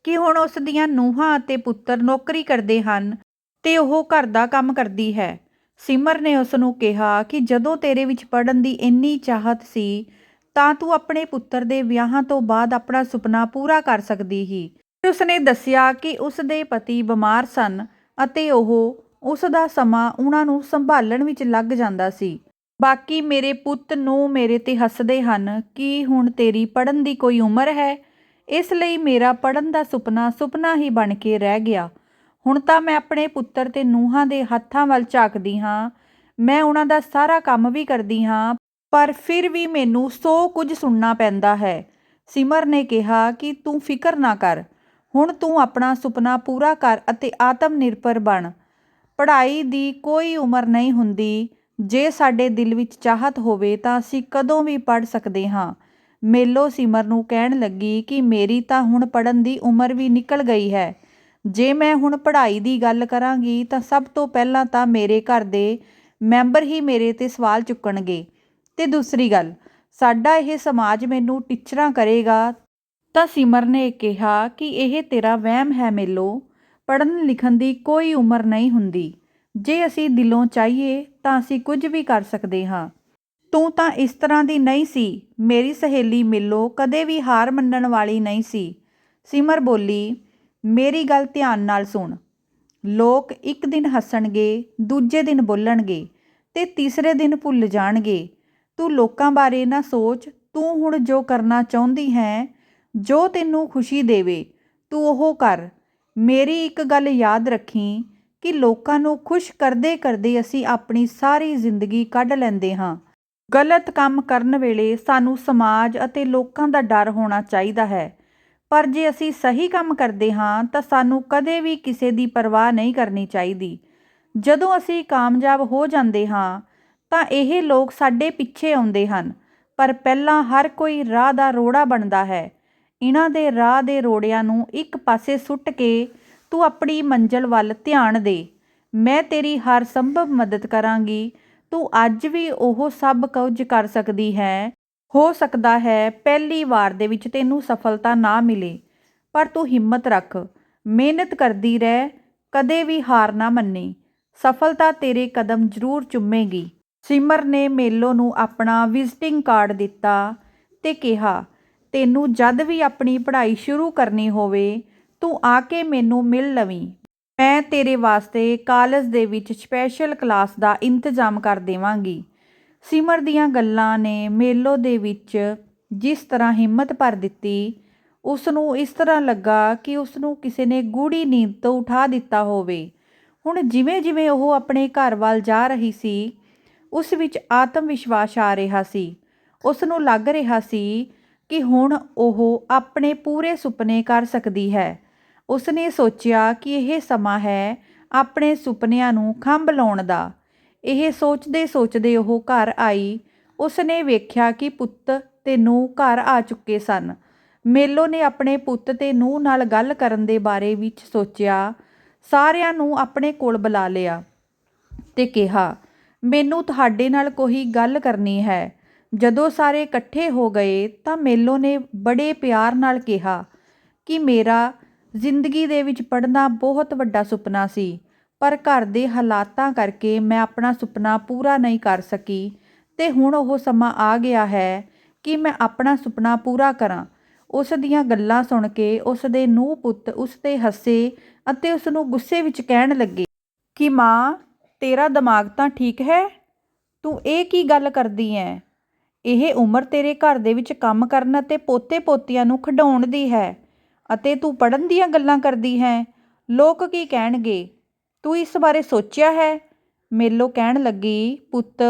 A: ਕਿ ਹੁਣ ਉਸ ਦੀਆਂ ਨੂੰਹਾਂ ਅਤੇ ਪੁੱਤਰ ਨੌਕਰੀ ਕਰਦੇ ਹਨ ਤੇ ਉਹ ਘਰ ਦਾ ਕੰਮ ਕਰਦੀ ਹੈ। ਸਿਮਰ ਨੇ ਉਸ ਨੂੰ ਕਿਹਾ ਕਿ ਜਦੋਂ ਤੇਰੇ ਵਿੱਚ ਪੜਨ ਦੀ ਇੰਨੀ ਚਾਹਤ ਸੀ, ਤਾਂ ਤੂੰ ਆਪਣੇ ਪੁੱਤਰ ਦੇ ਵਿਆਹਾਂ ਤੋਂ ਬਾਅਦ ਆਪਣਾ ਸੁਪਨਾ ਪੂਰਾ ਕਰ ਸਕਦੀ ਹੀ ਫਿਰ ਉਸਨੇ ਦੱਸਿਆ ਕਿ ਉਸ ਦੇ ਪਤੀ ਬਿਮਾਰ ਸਨ ਅਤੇ ਉਹ ਉਸ ਦਾ ਸਮਾਂ ਉਹਨਾਂ ਨੂੰ ਸੰਭਾਲਣ ਵਿੱਚ ਲੱਗ ਜਾਂਦਾ ਸੀ। ਬਾਕੀ ਮੇਰੇ ਪੁੱਤ ਨੂੰ ਮੇਰੇ ਤੇ ਹੱਸਦੇ ਹਨ, ਕਿ ਹੁਣ ਤੇਰੀ ਪੜਨ ਦੀ ਕੋਈ ਉਮਰ ਹੈ? ਇਸ ਲਈ ਮੇਰਾ ਪੜਨ ਦਾ ਸੁਪਨਾ ਸੁਪਨਾ ਹੀ ਬਣ ਕੇ ਰਹਿ ਗਿਆ। ਹੁਣ ਤਾਂ ਮੈਂ ਆਪਣੇ ਪੁੱਤਰ ਤੇ ਨੂੰਹਾਂ ਦੇ ਹੱਥਾਂ ਵੱਲ ਝਾਕਦੀ ਹਾਂ। ਮੈਂ ਉਹਨਾਂ ਦਾ ਸਾਰਾ ਕੰਮ ਵੀ ਕਰਦੀ ਹਾਂ, ਪਰ ਫਿਰ ਵੀ ਮੈਨੂੰ ਸੋ ਕੁਝ ਸੁਣਨਾ ਪੈਂਦਾ ਹੈ। ਸਿਮਰ ਨੇ ਕਿਹਾ ਕਿ ਤੂੰ ਫਿਕਰ ਨਾ ਕਰ। ਹੁਣ ਤੂੰ ਆਪਣਾ ਸੁਪਨਾ ਪੂਰਾ ਕਰ ਅਤੇ ਆਤਮ ਨਿਰਭਰ ਬਣ। ਪੜ੍ਹਾਈ ਦੀ ਕੋਈ ਉਮਰ ਨਹੀਂ ਹੁੰਦੀ। ਜੇ ਸਾਡੇ ਦਿਲ ਵਿੱਚ ਚਾਹਤ ਹੋਵੇ ਤਾਂ ਅਸੀਂ ਕਦੋਂ ਵੀ ਪੜ੍ਹ ਸਕਦੇ ਹਾਂ। ਮੇਲੋ ਸਿਮਰ ਨੂੰ ਕਹਿਣ ਲੱਗੀ ਕਿ ਮੇਰੀ ਤਾਂ ਹੁਣ ਪੜਨ ਦੀ ਉਮਰ ਵੀ ਨਿਕਲ ਗਈ ਹੈ। ਜੇ ਮੈਂ ਹੁਣ ਪੜ੍ਹਾਈ ਦੀ ਗੱਲ ਕਰਾਂਗੀ ਤਾਂ ਸਭ ਤੋਂ ਪਹਿਲਾਂ ਤਾਂ ਮੇਰੇ ਘਰ ਦੇ ਮੈਂਬਰ ਹੀ ਮੇਰੇ ਤੇ ਸਵਾਲ ਚੁੱਕਣਗੇ। ਅਤੇ ਦੂਸਰੀ ਗੱਲ, ਸਾਡਾ ਇਹ ਸਮਾਜ ਮੈਨੂੰ ਟੀਚਰਾਂ ਕਰੇਗਾ। ਤਾਂ ਸਿਮਰ ਨੇ ਕਿਹਾ ਕਿ ਇਹ ਤੇਰਾ ਵਹਿਮ ਹੈ ਮੇਲੋ ਪੜਨ ਲਿਖਣ ਦੀ ਕੋਈ ਉਮਰ ਨਹੀਂ ਹੁੰਦੀ। ਜੇ ਅਸੀਂ ਦਿਲੋਂ ਚਾਹੀਏ ਤਾਂ ਅਸੀਂ ਕੁਝ ਵੀ ਕਰ ਸਕਦੇ ਹਾਂ। ਤੂੰ ਤਾਂ ਇਸ ਤਰ੍ਹਾਂ ਦੀ ਨਹੀਂ ਸੀ। ਮੇਰੀ ਸਹੇਲੀ ਮਿਲੋ ਕਦੇ ਵੀ ਹਾਰ ਮੰਨਣ ਵਾਲੀ ਨਹੀਂ ਸੀ। ਸਿਮਰ ਬੋਲੀ ਮੇਰੀ ਗੱਲ ਧਿਆਨ ਨਾਲ ਸੁਣ। ਲੋਕ ਇੱਕ ਦਿਨ ਹੱਸਣਗੇ, ਦੂਜੇ ਦਿਨ ਬੋਲਣਗੇ ਅਤੇ ਤੀਸਰੇ ਦਿਨ ਭੁੱਲ ਜਾਣਗੇ। ਤੂੰ ਲੋਕਾਂ ਬਾਰੇ ਨਾ ਸੋਚ, ਤੂੰ ਹੁਣ ਜੋ ਕਰਨਾ ਚਾਹੁੰਦੀ ਹੈ, ਜੋ ਤੈਨੂੰ ਖੁਸ਼ੀ ਦੇਵੇ, ਤੂੰ ਉਹ ਕਰ। ਮੇਰੀ ਇੱਕ ਗੱਲ ਯਾਦ ਰੱਖੀ ਕਿ ਲੋਕਾਂ ਨੂੰ ਖੁਸ਼ ਕਰਦੇ ਕਰਦੇ ਅਸੀਂ ਆਪਣੀ ਸਾਰੀ ਜ਼ਿੰਦਗੀ ਕੱਢ ਲੈਂਦੇ ਹਾਂ। ਗਲਤ ਕੰਮ ਕਰਨ ਵੇਲੇ ਸਾਨੂੰ ਸਮਾਜ ਅਤੇ ਲੋਕਾਂ ਦਾ ਡਰ ਹੋਣਾ ਚਾਹੀਦਾ ਹੈ। ਪਰ ਜੇ ਅਸੀਂ ਸਹੀ ਕੰਮ ਕਰਦੇ ਹਾਂ, ਤਾਂ ਸਾਨੂੰ ਕਦੇ ਵੀ ਕਿਸੇ ਦੀ ਪਰਵਾਹ ਨਹੀਂ ਕਰਨੀ ਚਾਹੀਦੀ। ਜਦੋਂ ਅਸੀਂ ਕਾਮਯਾਬ ਹੋ ਜਾਂਦੇ ਹਾਂ, ਤਾਂ ਇਹ ਲੋਕ ਸਾਡੇ ਪਿੱਛੇ ਆਉਂਦੇ ਹਨ। ਪਰ ਪਹਿਲਾਂ ਹਰ ਕੋਈ ਰਾਹ ਦਾ ਰੋੜਾ ਬਣਦਾ ਹੈ। ਇਹਨਾਂ ਦੇ ਰਾਹ ਦੇ ਰੋੜਿਆਂ ਨੂੰ ਇੱਕ ਪਾਸੇ ਸੁੱਟ ਕੇ ਤੂੰ ਆਪਣੀ ਮੰਜ਼ਲ ਵੱਲ ਧਿਆਨ ਦੇ। ਮੈਂ ਤੇਰੀ ਹਰ ਸੰਭਵ ਮਦਦ ਕਰਾਂਗੀ। ਤੂੰ ਅੱਜ ਵੀ ਉਹ ਸਭ ਕੁਝ ਕਰ ਸਕਦੀ ਹੈ। ਹੋ ਸਕਦਾ ਹੈ ਪਹਿਲੀ ਵਾਰ ਦੇ ਵਿੱਚ ਤੈਨੂੰ ਸਫਲਤਾ ਨਾ ਮਿਲੇ। ਪਰ ਤੂੰ ਹਿੰਮਤ ਰੱਖ। ਮਿਹਨਤ ਕਰਦੀ ਰਹਿ। ਕਦੇ ਵੀ ਹਾਰ ਨਾ ਮੰਨੀ। ਸਫਲਤਾ ਤੇਰੇ ਕਦਮ ਜ਼ਰੂਰ ਚੁੰਮੇਗੀ। ਸਿਮਰ ਨੇ ਮੇਲੋ ਨੂੰ ਆਪਣਾ ਵਿਜ਼ਿਟਿੰਗ ਕਾਰਡ ਦਿੱਤਾ ਤੇ ਕਿਹਾ, ਤੈਨੂੰ ਜਦ ਵੀ ਆਪਣੀ ਪੜ੍ਹਾਈ ਸ਼ੁਰੂ ਕਰਨੀ ਹੋਵੇ, ਤੂੰ ਆ ਕੇ ਮੈਨੂੰ ਮਿਲ ਲਵੀਂ। ਮੈਂ ਤੇਰੇ ਵਾਸਤੇ ਕਾਲਜ ਦੇ ਵਿੱਚ ਸਪੈਸ਼ਲ ਕਲਾਸ ਦਾ ਇੰਤਜ਼ਾਮ ਕਰ ਦੇਵਾਂਗੀ। ਸਿਮਰ ਦੀਆਂ ਗੱਲਾਂ ਨੇ ਮੇਲੋ ਦੇ ਵਿੱਚ ਜਿਸ ਤਰ੍ਹਾਂ ਹਿੰਮਤ ਭਰ ਦਿੱਤੀ ਉਸ ਨੂੰ ਇਸ ਤਰ੍ਹਾਂ ਲੱਗਾ ਕਿ ਉਸ ਨੂੰ ਕਿਸੇ ਨੇ ਗੂੜੀ ਨੀਂਦ ਤੋਂ ਉਠਾ ਦਿੱਤਾ ਹੋਵੇ। ਹੁਣ ਜਿਵੇਂ ਜਿਵੇਂ ਉਹ ਆਪਣੇ ਘਰ ਵੱਲ ਜਾ ਰਹੀ ਸੀ, ਉਸ ਵਿੱਚ ਆਤਮ ਵਿਸ਼ਵਾਸ ਆ ਰਿਹਾ ਸੀ। ਉਸ ਨੂੰ ਲੱਗ ਰਿਹਾ ਸੀ ਕਿ ਹੁਣ ਉਹ ਆਪਣੇ ਪੂਰੇ ਸੁਪਨੇ ਕਰ ਸਕਦੀ ਹੈ। ਉਸ ਨੇ ਸੋਚਿਆ ਕਿ ਇਹ ਸਮਾਂ ਹੈ ਆਪਣੇ ਸੁਪਨਿਆਂ ਨੂੰ ਖੰਭ ਲਾਉਣ ਦਾ। ਇਹ ਸੋਚਦੇ ਸੋਚਦੇ ਉਹ ਘਰ ਆਈ। ਉਸ ਨੇ ਵੇਖਿਆ ਕਿ ਪੁੱਤ ਤੇ ਨੂੰਹ ਘਰ ਆ ਚੁੱਕੇ ਸਨ। ਮੇਲੋ ਨੇ ਆਪਣੇ ਪੁੱਤ ਤੇ ਨੂੰਹ ਨਾਲ ਗੱਲ ਕਰਨ ਦੇ ਬਾਰੇ ਵਿੱਚ ਸੋਚਿਆ। ਸਾਰਿਆਂ ਨੂੰ ਆਪਣੇ ਕੋਲ ਬੁਲਾ ਲਿਆ ਤੇ ਕਿਹਾ, ਮੈਨੂੰ ਤੁਹਾਡੇ ਨਾਲ ਕੋਈ ਗੱਲ ਕਰਨੀ ਹੈ। ਜਦੋਂ ਸਾਰੇ ਇਕੱਠੇ ਹੋ ਗਏ ਤਾਂ ਮੇਲੋ ਨੇ ਬੜੇ ਪਿਆਰ ਨਾਲ ਕਿਹਾ ਕਿ ਮੇਰਾ ਜ਼ਿੰਦਗੀ ਦੇ ਵਿੱਚ ਪੜ੍ਹਨਾ ਬਹੁਤ ਵੱਡਾ ਸੁਪਨਾ ਸੀ। ਪਰ ਘਰ ਦੇ ਹਾਲਾਤਾਂ ਕਰਕੇ ਮੈਂ ਆਪਣਾ ਸੁਪਨਾ ਪੂਰਾ ਨਹੀਂ ਕਰ ਸਕੀ। ਅਤੇ ਹੁਣ ਉਹ ਸਮਾਂ ਆ ਗਿਆ ਹੈ ਕਿ ਮੈਂ ਆਪਣਾ ਸੁਪਨਾ ਪੂਰਾ ਕਰਾਂ। ਉਸ ਦੀਆਂ ਗੱਲਾਂ ਸੁਣ ਕੇ ਉਸ ਦੇ ਨੂੰਹ ਪੁੱਤ ਉਸ ਤੇ ਹੱਸੇ ਅਤੇ ਉਸ ਨੂੰ ਗੁੱਸੇ ਵਿੱਚ ਕਹਿਣ ਲੱਗੇ ਕਿ ਮਾਂ, ਤੇਰਾ ਦਿਮਾਗ ਤਾਂ ਠੀਕ ਹੈ? ਤੂੰ ਇਹ ਕੀ ਗੱਲ ਕਰਦੀ ਐ? ਇਹ ਉਮਰ ਤੇਰੇ ਘਰ ਦੇ ਵਿੱਚ ਕੰਮ ਕਰਨ ਅਤੇ ਪੋਤੇ ਪੋਤੀਆਂ ਨੂੰ ਖਿਡਾਉਣ ਦੀ ਹੈ ਅਤੇ ਤੂੰ ਪੜ੍ਹਨ ਦੀਆਂ ਗੱਲਾਂ ਕਰਦੀ ਹੈ। ਲੋਕ ਕੀ ਕਹਿਣਗੇ? ਤੂੰ ਇਸ ਬਾਰੇ ਸੋਚਿਆ ਹੈ? ਮੇਲੋ ਕਹਿਣ ਲੱਗੀ, ਪੁੱਤ,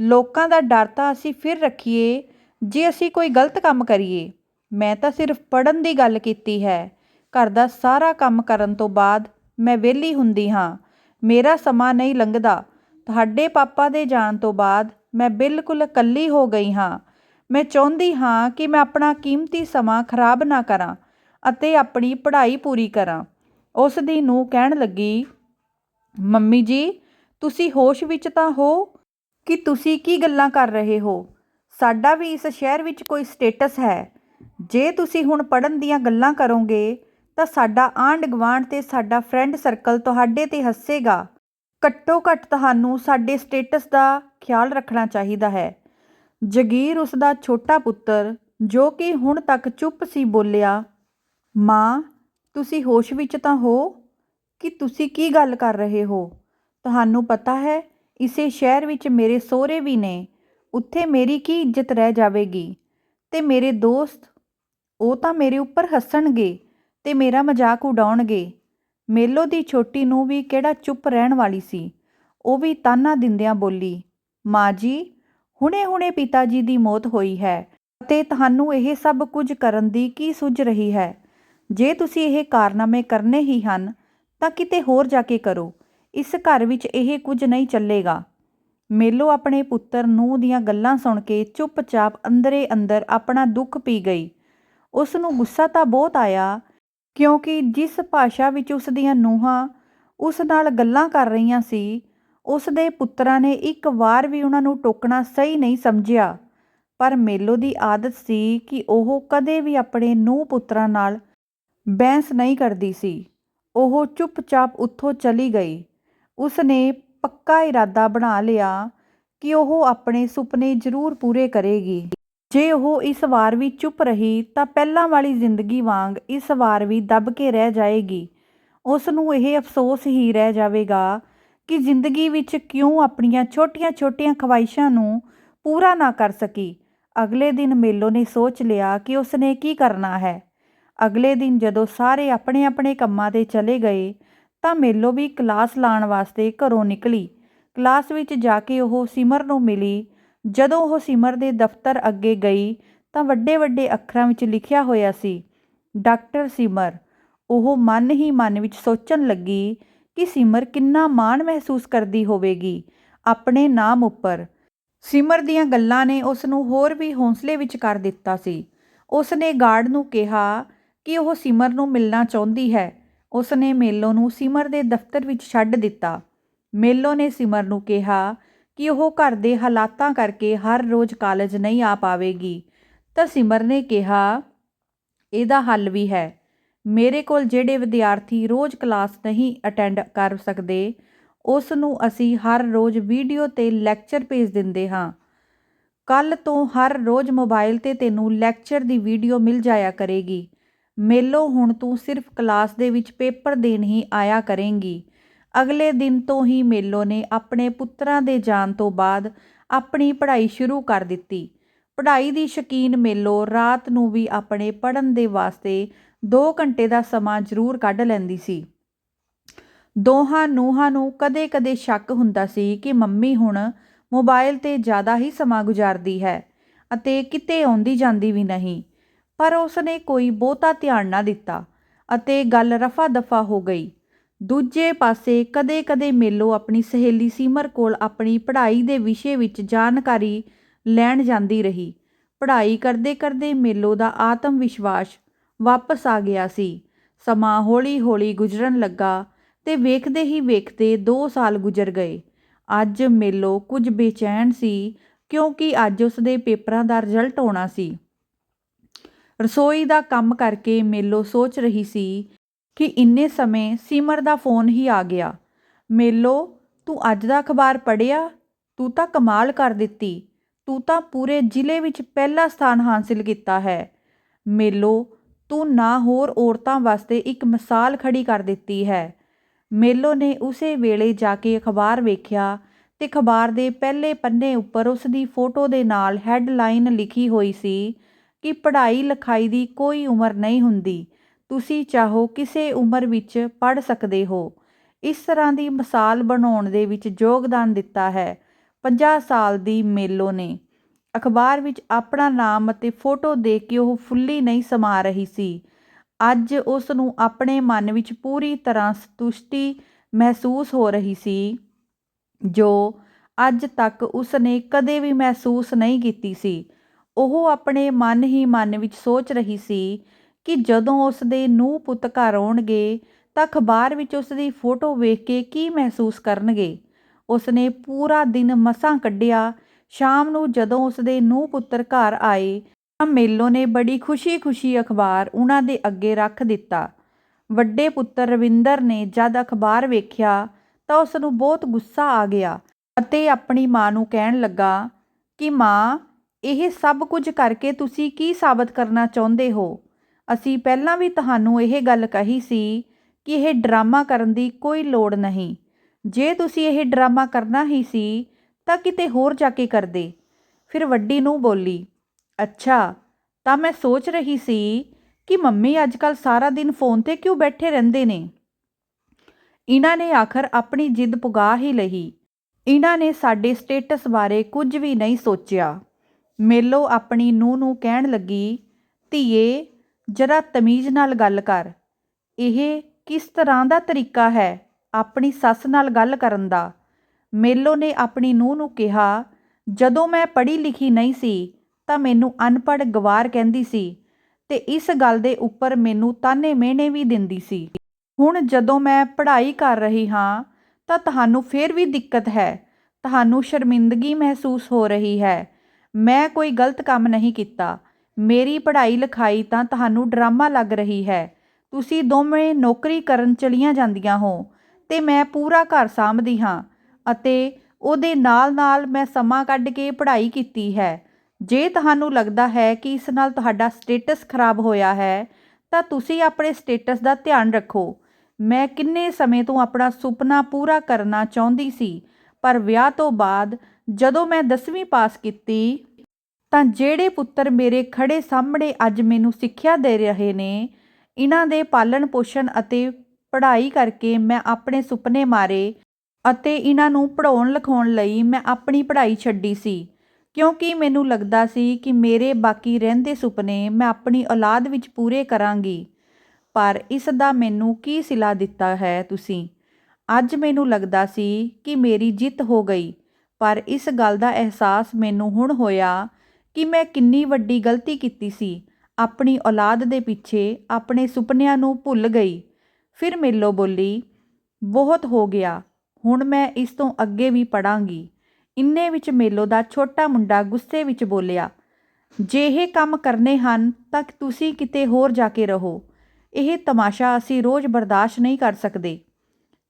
A: ਲੋਕਾਂ ਦਾ ਡਰ ਤਾਂ ਅਸੀਂ ਫਿਰ ਰੱਖੀਏ, ਜੇ ਅਸੀਂ ਕੋਈ ਗਲਤ ਕੰਮ ਕਰੀਏ। ਮੈਂ ਤਾਂ ਸਿਰਫ ਪੜ੍ਹਨ ਦੀ ਗੱਲ ਕੀਤੀ ਹੈ। ਘਰ ਦਾ ਸਾਰਾ ਕੰਮ ਕਰਨ ਤੋਂ ਬਾਅਦ ਮੈਂ ਵਿਹਲੀ ਹੁੰਦੀ ਹਾਂ। ਮੇਰਾ ਸਮਾਂ ਨਹੀਂ ਲੰਘਦਾ। ਤੁਹਾਡੇ ਪਾਪਾ ਦੇ ਜਾਣ ਤੋਂ ਬਾਅਦ ਮੈਂ ਬਿਲਕੁਲ ਇਕੱਲੀ ਹੋ ਗਈ ਹਾਂ। ਮੈਂ ਚਾਹੁੰਦੀ ਹਾਂ ਕਿ ਮੈਂ ਆਪਣਾ ਕੀਮਤੀ ਸਮਾਂ ਖਰਾਬ ਨਾ ਕਰਾਂ ਅਤੇ ਆਪਣੀ ਪੜ੍ਹਾਈ ਪੂਰੀ ਕਰਾਂ। ਉਸ ਦੀ ਨੂੰ ਕਹਿਣ ਲੱਗੀ ਮੰਮੀ ਜੀ, ਤੁਸੀਂ ਹੋਸ਼ ਵਿੱਚ ਤਾਂ ਹੋ ਕਿ ਤੁਸੀਂ ਕੀ ਗੱਲਾਂ ਕਰ ਰਹੇ ਹੋ? ਸਾਡਾ ਵੀ ਇਸ ਸ਼ਹਿਰ ਵਿੱਚ ਕੋਈ ਸਟੇਟਸ ਹੈ। ਜੇ ਤੁਸੀਂ ਹੁਣ ਪੜਨ ਦੀਆਂ ਗੱਲਾਂ ਕਰੋਗੇ, ਤਾਂ ਸਾਡਾ ਆਂਢ ਗੁਆਂਢ ਤੇ ਸਾਡਾ ਫਰੈਂਡ ਸਰਕਲ ਤੁਹਾਡੇ ਤੇ ਹੱਸੇਗਾ। ਘੱਟੋ ਘੱਟ ਤੁਹਾਨੂੰ ਸਾਡੇ ਸਟੇਟਸ ਦਾ ਖਿਆਲ ਰੱਖਣਾ ਚਾਹੀਦਾ ਹੈ। ਜਗੀਰ ਉਸ ਦਾ ਛੋਟਾ ਪੁੱਤਰ, ਜੋ ਕਿ ਹੁਣ ਤੱਕ ਚੁੱਪ ਸੀ ਬੋਲਿਆ, ਮਾਂ, ਤੁਸੀਂ ਹੋਸ਼ ਵਿੱਚ ਤਾਂ ਹੋ? ਕਿ ਤੁਸੀਂ ਕੀ ਗੱਲ ਕਰ ਰਹੇ ਹੋ? ਤੁਹਾਨੂੰ ਪਤਾ ਹੈ, ਇਸੇ ਸ਼ਹਿਰ ਵਿੱਚ ਮੇਰੇ ਸਹੁਰੇ ਵੀ ਨੇ। ਉੱਥੇ ਮੇਰੀ ਕੀ ਇੱਜ਼ਤ ਰਹਿ ਜਾਵੇਗੀ? ਤੇ ਮੇਰੇ ਦੋਸਤ, ਉਹ ਤਾਂ ਮੇਰੇ ਉੱਪਰ ਹੱਸਣਗੇ ਤੇ ਮੇਰਾ ਮਜ਼ਾਕ ਉਡਾਉਣਗੇ। ਮੇਲੋ ਦੀ ਛੋਟੀ ਨੂੰ ਵੀ ਕਿਹੜਾ ਚੁੱਪ ਰਹਿਣ ਵਾਲੀ ਸੀ। ਉਹ ਵੀ ਤਾਨਾ ਦਿੰਦਿਆਂ ਬੋਲੀ, ਮਾਂ ਜੀ, ਹੁਣੇ-ਹੁਣੇ ਪਿਤਾ ਜੀ ਦੀ ਮੌਤ ਹੋਈ ਹੈ ਅਤੇ ਤੁਹਾਨੂੰ ਇਹ ਸਭ ਕੁਝ ਕਰਨ ਦੀ ਕੀ ਸੁੱਝ ਰਹੀ ਹੈ? ਜੇ ਤੁਸੀਂ ਇਹ ਕਾਰਨਾਮੇ ਕਰਨੇ ਹੀ ਹਨ ਤਾਂ ਕਿਤੇ ਹੋਰ ਜਾ ਕੇ ਕਰੋ। ਇਸ ਘਰ ਵਿੱਚ ਇਹ ਕੁਝ ਨਹੀਂ ਚੱਲੇਗਾ। ਮੇਲੋ ਆਪਣੇ ਪੁੱਤਰ ਨੂੰ ਦੀਆਂ ਗੱਲਾਂ ਸੁਣ ਕੇ ਚੁੱਪਚਾਪ ਅੰਦਰੇ ਅੰਦਰ ਆਪਣਾ ਦੁੱਖ ਪੀ ਗਈ। ਉਸ ਨੂੰ ਗੁੱਸਾ ਤਾਂ ਬਹੁਤ ਆਇਆ, ਕਿਉਂਕਿ ਜਿਸ ਭਾਸ਼ਾ ਵਿੱਚ ਉਸ ਦੀਆਂ ਨੂੰਹਾਂ ਉਸ ਨਾਲ ਗੱਲਾਂ ਕਰ ਰਹੀਆਂ ਸੀ, ਉਸ ਦੇ ਪੁੱਤਰਾਂ ਨੇ ਇੱਕ ਵਾਰ ਵੀ ਉਹਨਾਂ ਨੂੰ ਟੋਕਣਾ ਸਹੀ ਨਹੀਂ ਸਮਝਿਆ। ਪਰ ਮੇਲੋ ਦੀ ਆਦਤ ਸੀ ਕਿ ਉਹ ਕਦੇ ਵੀ ਆਪਣੇ ਨੂੰਹ ਪੁੱਤਰਾਂ ਨਾਲ ਬਹਿਸ ਨਹੀਂ ਕਰਦੀ ਸੀ। ਉਹ ਚੁੱਪਚਾਪ ਉੱਥੋਂ ਚਲੀ ਗਈ। ਉਸ ਨੇ ਪੱਕਾ ਇਰਾਦਾ ਬਣਾ ਲਿਆ ਕਿ ਉਹ ਆਪਣੇ ਸੁਪਨੇ ਜ਼ਰੂਰ ਪੂਰੇ ਕਰੇਗੀ। ਜੇ ਉਹ ਇਸ ਵਾਰ ਵੀ ਚੁੱਪ ਰਹੀ ਤਾਂ ਪਹਿਲਾਂ ਵਾਲੀ ਜ਼ਿੰਦਗੀ ਵਾਂਗ ਇਸ ਵਾਰ ਵੀ ਦਬ ਕੇ ਰਹਿ ਜਾਏਗੀ। ਉਸ ਨੂੰ ਇਹ ਅਫਸੋਸ ਹੀ ਰਹਿ ਜਾਵੇਗਾ ਕਿ ਜ਼ਿੰਦਗੀ ਵਿੱਚ ਕਿਉਂ ਆਪਣੀਆਂ ਛੋਟੀਆਂ-ਛੋਟੀਆਂ ਖਵਾਇਸ਼ਾਂ ਨੂੰ ਪੂਰਾ ਨਾ ਕਰ ਸਕੀ। ਅਗਲੇ ਦਿਨ ਮੇਲੋ ਨੇ ਸੋਚ ਲਿਆ ਕਿ ਉਸਨੇ ਕੀ ਕਰਨਾ ਹੈ। ਅਗਲੇ ਦਿਨ ਜਦੋਂ ਸਾਰੇ ਆਪਣੇ-ਆਪਣੇ ਕੰਮਾਂ ਤੇ ਚਲੇ ਗਏ ਤਾਂ ਮੇਲੋ ਵੀ ਕਲਾਸ ਲਾਣ ਵਾਸਤੇ ਘਰੋਂ ਨਿਕਲੀ। ਕਲਾਸ ਵਿੱਚ ਜਾ ਕੇ ਉਹ ਸਿਮਰ ਨੂੰ ਮਿਲੀ। ਜਦੋਂ ਉਹ ਸਿਮਰ ਦੇ ਦਫ਼ਤਰ ਅੱਗੇ ਗਈ ਤਾਂ ਵੱਡੇ-ਵੱਡੇ ਅੱਖਰਾਂ ਵਿੱਚ ਲਿਖਿਆ ਹੋਇਆ ਸੀ, ਡਾਕਟਰ ਸਿਮਰ। ਉਹ ਮਨ ਹੀ ਮਨ ਵਿੱਚ ਸੋਚਣ ਲੱਗੀ ਕਿ ਸਿਮਰ ਕਿੰਨਾ ਮਾਣ ਮਹਿਸੂਸ ਕਰਦੀ ਹੋਵੇਗੀ ਆਪਣੇ ਨਾਮ ਉੱਪਰ। ਸਿਮਰ ਦੀਆਂ ਗੱਲਾਂ ਨੇ ਉਸ ਨੂੰ ਹੋਰ ਵੀ ਹੌਸਲੇ ਵਿੱਚ ਕਰ ਦਿੱਤਾ ਸੀ। ਉਸ ਨੇ ਗਾਰਡ ਨੂੰ ਕਿਹਾ ਕਿ ਉਹ ਸਿਮਰ ਨੂੰ ਮਿਲਣਾ ਚਾਹੁੰਦੀ ਹੈ। ਉਸ ਨੇ ਮੇਲੋ ਨੂੰ ਸਿਮਰ ਦੇ ਦਫ਼ਤਰ ਵਿੱਚ ਛੱਡ ਦਿੱਤਾ। ਮੇਲੋ ਨੇ ਸਿਮਰ ਨੂੰ ਕਿਹਾ ਕਿ ਉਹ ਘਰ ਦੇ ਹਾਲਾਤਾਂ ਕਰਕੇ ਹਰ ਰੋਜ਼ ਕਾਲਜ ਨਹੀਂ ਆ ਪਾਵੇਗੀ। ਤਾਂ ਸਿਮਰ ਨੇ ਕਿਹਾ, ਇਹਦਾ ਹੱਲ ਵੀ ਹੈ। ਮੇਰੇ ਕੋਲ ਜਿਹੜੇ ਵਿਦਿਆਰਥੀ ਰੋਜ਼ ਕਲਾਸ ਨਹੀਂ ਅਟੈਂਡ ਕਰ ਸਕਦੇ, ਉਸ ਨੂੰ ਅਸੀਂ ਹਰ ਰੋਜ਼ ਵੀਡੀਓ ਤੇ ਲੈਕਚਰ ਭੇਜ ਦਿੰਦੇ ਹਾਂ। ਕੱਲ ਤੋਂ ਹਰ ਰੋਜ਼ ਮੋਬਾਈਲ ਤੇ ਤੈਨੂੰ ਲੈਕਚਰ ਦੀ ਵੀਡੀਓ ਮਿਲ ਜਾਇਆ ਕਰੇਗੀ। ਮੇਲੋ, ਹੁਣ ਤੂੰ ਸਿਰਫ ਕਲਾਸ ਦੇ ਵਿੱਚ ਪੇਪਰ ਦੇਣ ਹੀ ਆਇਆ ਕਰੇਂਗੀ। ਅਗਲੇ ਦਿਨ ਤੋਂ ਹੀ ਮੇਲੋ ਨੇ ਆਪਣੇ ਪੁੱਤਰਾਂ ਦੇ ਜਾਣ ਤੋਂ ਬਾਅਦ ਆਪਣੀ ਪੜ੍ਹਾਈ ਸ਼ੁਰੂ ਕਰ ਦਿੱਤੀ। ਪੜ੍ਹਾਈ ਦੀ ਸ਼ਕੀਨ ਮੇਲੋ ਰਾਤ ਨੂੰ ਵੀ ਆਪਣੇ ਪੜ੍ਹਨ ਦੇ ਵਾਸਤੇ 2 ਘੰਟੇ ਦਾ ਸਮਾਂ ਜ਼ਰੂਰ ਕੱਢ ਲੈਂਦੀ ਸੀ। ਦੋਹਾਂ ਨੂੰਹਾਂ ਨੂੰ ਕਦੇ-ਕਦੇ ਸ਼ੱਕ ਹੁੰਦਾ ਸੀ ਕਿ ਮੰਮੀ ਹੁਣ ਮੋਬਾਈਲ ਤੇ ਜ਼ਿਆਦਾ ਹੀ ਸਮਾਂ ਗੁਜ਼ਾਰਦੀ ਹੈ ਅਤੇ ਕਿਤੇ ਆਉਂਦੀ ਜਾਂਦੀ ਵੀ ਨਹੀਂ। ਪਰ ਉਸ ਨੇ ਕੋਈ ਬਹੁਤਾ ਧਿਆਨ ਨਾ ਦਿੱਤਾ ਅਤੇ ਗੱਲ ਰਫਾ ਦਫਾ ਹੋ ਗਈ। ਦੂਜੇ ਪਾਸੇ ਕਦੇ-ਕਦੇ ਮੇਲੋ ਆਪਣੀ ਸਹੇਲੀ ਸੀਮਰ ਕੋਲ ਆਪਣੀ ਪੜ੍ਹਾਈ ਦੇ ਵਿਸ਼ੇ ਵਿੱਚ ਜਾਣਕਾਰੀ ਲੈਣ ਜਾਂਦੀ ਰਹੀ। ਪੜ੍ਹਾਈ ਕਰਦੇ-ਕਰਦੇ ਮੇਲੋ ਦਾ ਆਤਮ ਵਿਸ਼ਵਾਸ ਵਾਪਸ ਆ ਗਿਆ ਸੀ। ਸਮਾਂ ਹੌਲੀ-ਹੌਲੀ ਗੁਜ਼ਰਨ ਲੱਗਾ ਤੇ ਵੇਖਦੇ ਹੀ ਵੇਖਦੇ ਦੋ ਸਾਲ ਗੁਜ਼ਰ ਗਏ। ਅੱਜ ਮੇਲੋ ਕੁਝ ਬੇਚੈਨ ਸੀ ਕਿਉਂਕਿ ਅੱਜ ਉਸਦੇ ਪੇਪਰਾਂ ਦਾ ਰਿਜ਼ਲਟ ਆਉਣਾ ਸੀ। ਰਸੋਈ ਦਾ ਕੰਮ ਕਰਕੇ ਮੇਲੋ ਸੋਚ ਰਹੀ ਸੀ ਕਿ ਇੰਨੇ ਸਮੇਂ ਸਿਮਰ ਦਾ ਫੋਨ ਹੀ ਆ ਗਿਆ। ਮੇਲੋ, ਤੂੰ ਅੱਜ ਦਾ ਅਖਬਾਰ ਪੜ੍ਹਿਆ? ਤੂੰ ਤਾਂ ਕਮਾਲ ਕਰ ਦਿੱਤੀ। ਤੂੰ ਤਾਂ ਪੂਰੇ ਜ਼ਿਲ੍ਹੇ ਵਿੱਚ ਪਹਿਲਾ ਸਥਾਨ ਹਾਸਲ ਕੀਤਾ ਹੈ। ਮੇਲੋ, ਤੂੰ ਨਾ ਹੋਰ ਔਰਤਾਂ ਵਾਸਤੇ ਇੱਕ ਮਿਸਾਲ ਖੜੀ ਕਰ ਦਿੱਤੀ ਹੈ। ਮੇਲੋ ਨੇ ਉਸੇ ਵੇਲੇ ਜਾ ਕੇ ਅਖਬਾਰ ਵੇਖਿਆ ਤੇ ਅਖਬਾਰ ਦੇ ਪਹਿਲੇ ਪੰਨੇ ਉੱਪਰ ਉਸ ਦੀ ਫੋਟੋ ਦੇ ਨਾਲ ਹੈਡਲਾਈਨ ਲਿਖੀ ਹੋਈ ਸੀ ਕਿ ਪੜ੍ਹਾਈ ਲਿਖਾਈ ਦੀ ਕੋਈ ਉਮਰ ਨਹੀਂ ਹੁੰਦੀ। ਤੁਸੀਂ ਚਾਹੋ ਕਿਸੇ ਉਮਰ ਵਿੱਚ ਪੜ੍ਹ ਸਕਦੇ ਹੋ। ਇਸ ਤਰ੍ਹਾਂ ਦੀ ਮਿਸਾਲ ਬਣਾਉਣ ਦੇ ਵਿੱਚ ਯੋਗਦਾਨ ਦਿੱਤਾ ਹੈ। 50 ਸਾਲ ਦੀ ਮੇਲੋ ਨੇ। ਅਖਬਾਰ ਵਿੱਚ ਆਪਣਾ ਨਾਮ ਅਤੇ ਫੋਟੋ ਦੇਖ ਕੇ ਉਹ ਫੁੱਲੀ ਨਹੀਂ ਸਮਾ ਰਹੀ ਸੀ। ਅੱਜ ਉਸ ਨੂੰ ਆਪਣੇ ਮਨ ਵਿੱਚ ਪੂਰੀ ਤਰ੍ਹਾਂ ਸੰਤੁਸ਼ਟੀ ਮਹਿਸੂਸ ਹੋ ਰਹੀ ਸੀ, ਜੋ ਅੱਜ ਤੱਕ ਉਸ ਨੇ ਕਦੇ ਵੀ ਮਹਿਸੂਸ ਨਹੀਂ ਕੀਤੀ ਸੀ। ਉਹ ਆਪਣੇ ਮਨ ਹੀ ਮਨ ਵਿੱਚ ਸੋਚ ਰਹੀ ਸੀ ਕਿ ਜਦੋਂ ਉਸ ਦੇ ਨੂੰਹ ਪੁੱਤ ਘਰ ਆਉਣਗੇ ਤਾਂ ਅਖਬਾਰ ਵਿੱਚ ਉਸ ਦੀ ਫੋਟੋ ਵੇਖ ਕੇ ਕੀ ਮਹਿਸੂਸ ਕਰਨਗੇ। ਉਸ ਨੇ ਪੂਰਾ ਦਿਨ ਮਸਾਂ ਕੱਢਿਆ। ਸ਼ਾਮ ਨੂੰ ਜਦੋਂ ਉਸ ਦੇ ਨੂੰਹ ਪੁੱਤਰ ਘਰ ਆਏ ਤਾਂ ਮੇਲੋ ਨੇ ਬੜੀ ਖੁਸ਼ੀ-ਖੁਸ਼ੀ ਅਖਬਾਰ ਉਹਨਾਂ ਦੇ ਅੱਗੇ ਰੱਖ ਦਿੱਤਾ। ਵੱਡੇ ਪੁੱਤਰ ਰਵਿੰਦਰ ਨੇ ਜਦ ਅਖਬਾਰ ਵੇਖਿਆ ਤਾਂ ਉਸ ਨੂੰ ਬਹੁਤ ਗੁੱਸਾ ਆ ਗਿਆ ਅਤੇ ਆਪਣੀ ਮਾਂ ਨੂੰ ਕਹਿਣ ਲੱਗਾ ਕਿ ਮਾਂ ਇਹ ਸਭ ਕੁਝ ਕਰਕੇ ਤੁਸੀਂ ਕੀ ਸਾਬਤ ਕਰਨਾ ਚਾਹੁੰਦੇ ਹੋ? ਅਸੀਂ ਪਹਿਲਾਂ ਵੀ ਤੁਹਾਨੂੰ ਇਹ ਗੱਲ ਕਹੀ ਸੀ ਕਿ ਇਹ ਡਰਾਮਾ ਕਰਨ ਦੀ ਕੋਈ ਲੋੜ ਨਹੀਂ। ਜੇ ਤੁਸੀਂ ਇਹ ਡਰਾਮਾ ਕਰਨਾ ਹੀ ਸੀ, ਤਾਂ ਕਿਤੇ ਹੋਰ ਜਾ ਕੇ ਕਰਦੇ। ਫਿਰ ਵੱਡੀ ਨੂੰ ਬੋਲੀ, ਅੱਛਾ, ਤਾਂ ਮੈਂ ਸੋਚ ਰਹੀ ਸੀ ਕਿ ਮੰਮੀ ਅੱਜਕੱਲ ਸਾਰਾ ਦਿਨ ਫੋਨ ਤੇ ਕਿਉਂ ਬੈਠੇ ਰਹਿੰਦੇ ਨੇ? ਇਹਨਾਂ ਨੇ ਆਖਰ ਆਪਣੀ ਜਿੱਦ ਪੁਗਾ ਹੀ ਲਈ। ਇਹਨਾਂ ਨੇ ਸਾਡੇ ਸਟੇਟਸ ਬਾਰੇ ਕੁਝ ਵੀ ਨਹੀਂ ਸੋਚਿਆ। ਮੇਲੋ ਆਪਣੀ ਨੂੰਹ ਨੂੰ ਕਹਿਣ ਲੱਗੀ, ਧੀਏ, ਜਰਾ ਤਮੀਜ਼ ਨਾਲ ਗੱਲ ਕਰ। ਇਹ ਕਿਸ ਤਰ੍ਹਾਂ ਦਾ ਤਰੀਕਾ ਹੈ ਆਪਣੀ ਸੱਸ ਨਾਲ ਗੱਲ ਕਰਨ ਦਾ? ਮੇਲੋ ਨੇ ਆਪਣੀ ਨੂੰਹ ਨੂੰ ਕਿਹਾ, ਜਦੋਂ ਮੈਂ ਪੜ੍ਹੀ ਲਿਖੀ ਨਹੀਂ ਸੀ, ਤਾਂ ਮੈਨੂੰ ਅਨਪੜ੍ਹ ਗਵਾਰ ਕਹਿੰਦੀ ਸੀ ਤੇ ਇਸ ਗੱਲ ਦੇ ਉੱਪਰ ਮੈਨੂੰ ਤਾਨੇ ਮਿਹਣੇ ਵੀ ਦਿੰਦੀ ਸੀ। ਹੁਣ ਜਦੋਂ ਮੈਂ ਪੜ੍ਹਾਈ ਕਰ ਰਹੀ ਹਾਂ, ਤਾਂ ਤੁਹਾਨੂੰ ਫਿਰ ਵੀ ਦਿੱਕਤ ਹੈ। ਤੁਹਾਨੂੰ ਸ਼ਰਮਿੰਦਗੀ ਮਹਿਸੂਸ ਹੋ ਰਹੀ ਹੈ। ਮੈਂ ਕੋਈ ਗਲਤ ਕੰਮ ਨਹੀਂ ਕੀਤਾ। ਮੇਰੀ ਪੜ੍ਹਾਈ ਲਿਖਾਈ ਤਾਂ ਤੁਹਾਨੂੰ ਡਰਾਮਾ ਲੱਗ ਰਹੀ ਹੈ। ਤੁਸੀਂ ਦੋਵੇਂ ਨੌਕਰੀ ਕਰਨ ਚਲੀਆਂ ਜਾਂਦੀਆਂ ਹੋ ਤੇ ਮੈਂ ਪੂਰਾ ਘਰ ਸਾਂਭਦੀ ਹਾਂ ਅਤੇ ਉਹਦੇ ਨਾਲ-ਨਾਲ ਮੈਂ ਸਮਾਂ ਕੱਢ ਕੇ ਪੜ੍ਹਾਈ ਕੀਤੀ ਹੈ। ਜੇ ਤੁਹਾਨੂੰ ਲੱਗਦਾ ਹੈ ਕਿ ਇਸ ਨਾਲ ਤੁਹਾਡਾ ਸਟੇਟਸ ਖਰਾਬ ਹੋਇਆ ਹੈ, ਤਾਂ ਤੁਸੀਂ ਆਪਣੇ ਸਟੇਟਸ ਦਾ ਧਿਆਨ ਰੱਖੋ। ਮੈਂ ਕਿੰਨੇ ਸਮੇਂ ਤੋਂ ਆਪਣਾ ਸੁਪਨਾ ਪੂਰਾ ਕਰਨਾ ਚਾਹੁੰਦੀ ਸੀ, ਪਰ ਵਿਆਹ ਤੋਂ ਬਾਅਦ ਜਦੋਂ ਮੈਂ 10ਵੀਂ ਪਾਸ ਕੀਤੀ, ਤਾਂ ਜਿਹੜੇ ਪੁੱਤਰ ਮੇਰੇ ਖੜੇ ਸਾਹਮਣੇ ਅੱਜ ਮੈਨੂੰ ਸਿੱਖਿਆ ਦੇ ਰਹੇ ਨੇ ਇਹਨਾਂ ਦੇ ਪਾਲਣ ਪੋਸ਼ਣ ਅਤੇ ਪੜ੍ਹਾਈ ਕਰਕੇ ਮੈਂ ਆਪਣੇ ਸੁਪਨੇ ਮਾਰੇ ਅਤੇ ਇਹਨਾਂ ਨੂੰ ਪੜ੍ਹਾਉਣ ਲਿਖਾਉਣ ਲਈ ਮੈਂ ਆਪਣੀ ਪੜ੍ਹਾਈ ਛੱਡੀ ਸੀ। ਕਿਉਂਕਿ ਮੈਨੂੰ ਲੱਗਦਾ ਸੀ ਕਿ ਮੇਰੇ ਬਾਕੀ ਰਹਿੰਦੇ ਸੁਪਨੇ ਮੈਂ ਆਪਣੀ ਔਲਾਦ ਵਿੱਚ ਪੂਰੇ ਕਰਾਂਗੀ। ਪਰ ਇਸ ਦਾ ਮੈਨੂੰ ਕੀ ਸਿਲਾ ਦਿੱਤਾ ਹੈ ਤੁਸੀਂ? ਅੱਜ ਮੈਨੂੰ ਲੱਗਦਾ ਸੀ ਕਿ ਮੇਰੀ ਜਿੱਤ ਹੋ ਗਈ। ਪਰ ਇਸ ਗੱਲ ਦਾ ਅਹਿਸਾਸ ਮੈਨੂੰ ਹੁਣ ਹੋਇਆ ਕਿ ਮੈਂ ਕਿੰਨੀ ਵੱਡੀ ਗਲਤੀ ਕੀਤੀ ਸੀ। ਆਪਣੀ ਔਲਾਦ ਦੇ ਪਿੱਛੇ ਆਪਣੇ ਸੁਪਨਿਆਂ ਨੂੰ ਭੁੱਲ ਗਈ। ਫਿਰ ਮੇਲੋ ਬੋਲੀ, ਬਹੁਤ ਹੋ ਗਿਆ, ਹੁਣ ਮੈਂ ਇਸ ਤੋਂ ਅੱਗੇ ਵੀ ਪੜਾਂਗੀ ਇੰਨੇ ਵਿੱਚ ਮੇਲੋ ਦਾ ਛੋਟਾ ਮੁੰਡਾ ਗੁੱਸੇ ਵਿੱਚ ਬੋਲਿਆ, ਜੇ ਇਹ ਕੰਮ ਕਰਨੇ ਹਨ ਤਾਂ ਤੁਸੀਂ ਕਿਤੇ ਹੋਰ ਜਾ ਕੇ ਰਹੋ। ਇਹ ਤਮਾਸ਼ਾ ਅਸੀਂ ਰੋਜ਼ ਬਰਦਾਸ਼ਤ ਨਹੀਂ ਕਰ ਸਕਦੇ।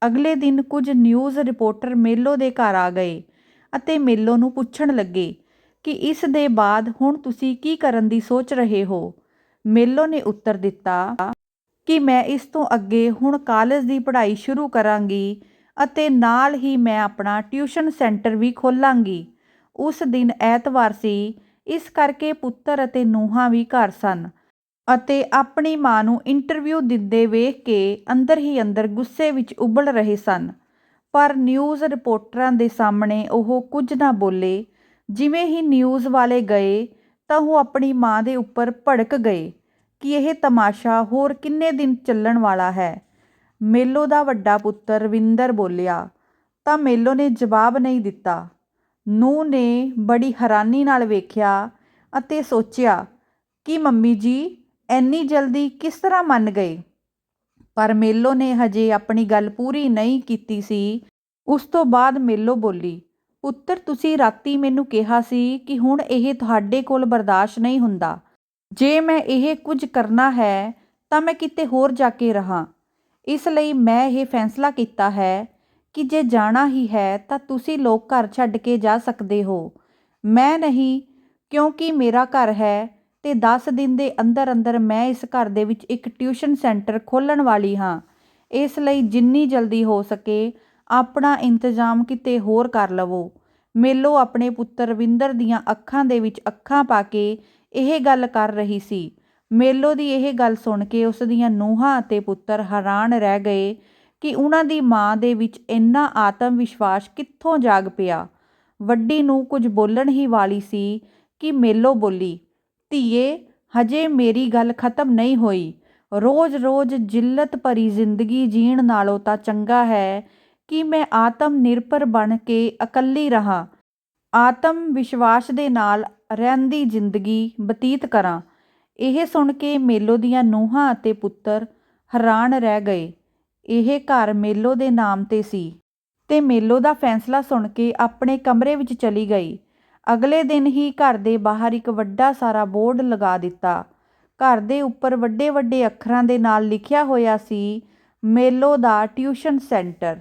A: ਅਗਲੇ ਦਿਨ ਕੁਝ ਨਿਊਜ਼ ਰਿਪੋਰਟਰ ਮੇਲੋ ਦੇ ਘਰ ਆ ਗਏ। ਅਤੇ ਮੇਲੋ ਨੂੰ ਪੁੱਛਣ ਲੱਗੇ ਕਿ ਇਸ ਦੇ ਬਾਅਦ ਹੁਣ ਤੁਸੀਂ ਕੀ ਕਰਨ ਦੀ ਸੋਚ ਰਹੇ ਹੋ। ਮੇਲੋ ਨੇ ਉੱਤਰ ਦਿੱਤਾ ਕਿ ਮੈਂ ਇਸ ਤੋਂ ਅੱਗੇ ਹੁਣ ਕਾਲਜ ਦੀ ਪੜ੍ਹਾਈ ਸ਼ੁਰੂ ਕਰਾਂਗੀ ਅਤੇ ਨਾਲ ਹੀ ਮੈਂ ਆਪਣਾ ਟਿਊਸ਼ਨ ਸੈਂਟਰ ਵੀ ਖੋਲਾਂਗੀ। ਉਸ ਦਿਨ ਐਤਵਾਰ ਸੀ, ਇਸ ਕਰਕੇ ਪੁੱਤਰ ਅਤੇ ਨੂੰਹਾਂ ਵੀ ਘਰ ਸਨ ਅਤੇ ਆਪਣੀ ਮਾਂ ਨੂੰ ਇੰਟਰਵਿਊ ਦਿੰਦੇ ਵੇਖ ਕੇ ਅੰਦਰ ਹੀ ਅੰਦਰ ਗੁੱਸੇ ਵਿੱਚ ਉਬਲ ਰਹੇ ਸਨ। ਪਰ ਨਿਊਜ਼ ਰਿਪੋਰਟਰਾਂ ਦੇ ਸਾਹਮਣੇ ਉਹ ਕੁਝ ਨਾ ਬੋਲੇ। ਜਿਵੇਂ ਹੀ ਨਿਊਜ਼ ਵਾਲੇ ਗਏ, ਤਾਂ ਉਹ ਆਪਣੀ ਮਾਂ ਦੇ ਉੱਪਰ ਭੜਕ ਗਏ ਕਿ ਇਹ ਤਮਾਸ਼ਾ ਹੋਰ ਕਿੰਨੇ ਦਿਨ ਚੱਲਣ ਵਾਲਾ ਹੈ। ਮੇਲੋ ਦਾ ਵੱਡਾ ਪੁੱਤਰ ਰਵਿੰਦਰ ਬੋਲਿਆ, ਤਾਂ ਮੇਲੋ ਨੇ ਜਵਾਬ ਨਹੀਂ ਦਿੱਤਾ। ਨੂੰ ਨੇ ਬੜੀ ਹੈਰਾਨੀ ਨਾਲ ਵੇਖਿਆ ਅਤੇ ਸੋਚਿਆ ਕਿ ਮੰਮੀ ਜੀ ਐਨੀ ਜਲਦੀ ਕਿਸ ਤਰ੍ਹਾਂ ਮੰਨ ਗਏ? ਪਰ ਮੇਲੋ ਨੇ ਹਜੇ ਆਪਣੀ ਗੱਲ ਪੂਰੀ ਨਹੀਂ ਕੀਤੀ ਸੀ। ਉਸ ਤੋਂ ਬਾਅਦ ਮੇਲੋ ਬੋਲੀ, ਪੁੱਤਰ, ਤੁਸੀਂ ਰਾਤੀ ਮੈਨੂੰ ਕਿਹਾ ਸੀ ਕਿ ਹੁਣ ਇਹ ਤੁਹਾਡੇ ਕੋਲ ਬਰਦਾਸ਼ਤ ਨਹੀਂ ਹੁੰਦਾ। ਜੇ ਮੈਂ ਇਹ ਕੁਝ ਕਰਨਾ ਹੈ, ਤਾਂ ਮੈਂ ਕਿਤੇ ਹੋਰ ਜਾ ਕੇ ਰਹਾ। ਇਸ ਲਈ ਮੈਂ ਇਹ ਫੈਸਲਾ ਕੀਤਾ ਹੈ ਕਿ ਜੇ ਜਾਣਾ ਹੀ ਹੈ, ਤਾਂ ਤੁਸੀਂ ਲੋਕ ਘਰ ਛੱਡ ਕੇ ਜਾ ਸਕਦੇ ਹੋ। ਮੈਂ ਨਹੀਂ, ਕਿਉਂਕਿ ਮੇਰਾ ਘਰ ਹੈ ਅਤੇ ਦਸ ਦਿਨ ਦੇ ਅੰਦਰ ਅੰਦਰ ਮੈਂ ਇਸ ਘਰ ਦੇ ਵਿੱਚ ਇੱਕ ਟਿਊਸ਼ਨ ਸੈਂਟਰ ਖੋਲ੍ਹਣ ਵਾਲੀ ਹਾਂ। ਇਸ ਲਈ ਜਿੰਨੀ ਜਲਦੀ ਹੋ ਸਕੇ, ਆਪਣਾ ਇੰਤਜ਼ਾਮ ਕਿਤੇ ਹੋਰ ਕਰ ਲਵੋ। ਮੇਲੋ ਆਪਣੇ ਪੁੱਤਰ ਵਿੰਦਰ ਦੀਆਂ ਅੱਖਾਂ ਦੇ ਵਿੱਚ ਅੱਖਾਂ ਪਾ ਕੇ ਇਹ ਗੱਲ ਕਰ ਰਹੀ ਸੀ। ਮੇਲੋ ਦੀ ਇਹ ਗੱਲ ਸੁਣ ਕੇ ਉਸ ਦੀਆਂ ਨੂੰਹਾਂ ਅਤੇ ਪੁੱਤਰ ਹੈਰਾਨ ਰਹਿ ਗਏ ਕਿ ਉਹਨਾਂ ਦੀ ਮਾਂ ਦੇ ਵਿੱਚ ਇੰਨਾ ਆਤਮ ਵਿਸ਼ਵਾਸ ਕਿੱਥੋਂ ਜਾਗ ਪਿਆ। ਵੱਡੀ ਨੂੰ ਕੁਝ ਬੋਲਣ ਹੀ ਵਾਲੀ ਸੀ ਕਿ ਮੇਲੋ ਬੋਲੀ ਧੀਏ, ਹਜੇ ਮੇਰੀ ਗੱਲ ਖਤਮ ਨਹੀਂ ਹੋਈ। ਰੋਜ਼-ਰੋਜ਼ ਜਿੱਲਤ ਭਰੀ ਜ਼ਿੰਦਗੀ ਜੀਣ ਨਾਲੋਂ ਤਾਂ ਚੰਗਾ ਹੈ ਕਿ ਮੈਂ ਆਤਮ ਨਿਰਭਰ ਬਣ ਕੇ ਇਕੱਲੀ ਰਹਾਂ। ਆਤਮ ਵਿਸ਼ਵਾਸ ਦੇ ਨਾਲ ਰਹਿੰਦੀ ਜ਼ਿੰਦਗੀ ਬਤੀਤ ਕਰਾਂ। ਇਹ ਸੁਣ ਕੇ ਮੇਲੋ ਦੀਆਂ ਨੂੰਹਾਂ ਅਤੇ ਪੁੱਤਰ ਹੈਰਾਨ ਰਹਿ ਗਏ। ਇਹ ਘਰ ਮੇਲੋ ਦੇ ਨਾਮ ਤੇ ਸੀ ਤੇ ਮੇਲੋ ਦਾ ਫੈਸਲਾ ਸੁਣ ਕੇ ਆਪਣੇ ਕਮਰੇ ਵਿੱਚ ਚਲੀ ਗਈ। ਅਗਲੇ ਦਿਨ ਹੀ ਘਰ ਦੇ ਬਾਹਰ ਇੱਕ ਵੱਡਾ ਸਾਰਾ ਬੋਰਡ ਲਗਾ ਦਿੱਤਾ। ਘਰ ਦੇ ਉੱਪਰ ਵੱਡੇ ਵੱਡੇ ਅੱਖਰਾਂ ਦੇ ਨਾਲ ਲਿਖਿਆ ਹੋਇਆ ਸੀ, ਮੇਲੋ ਦਾ ਟਿਊਸ਼ਨ ਸੈਂਟਰ।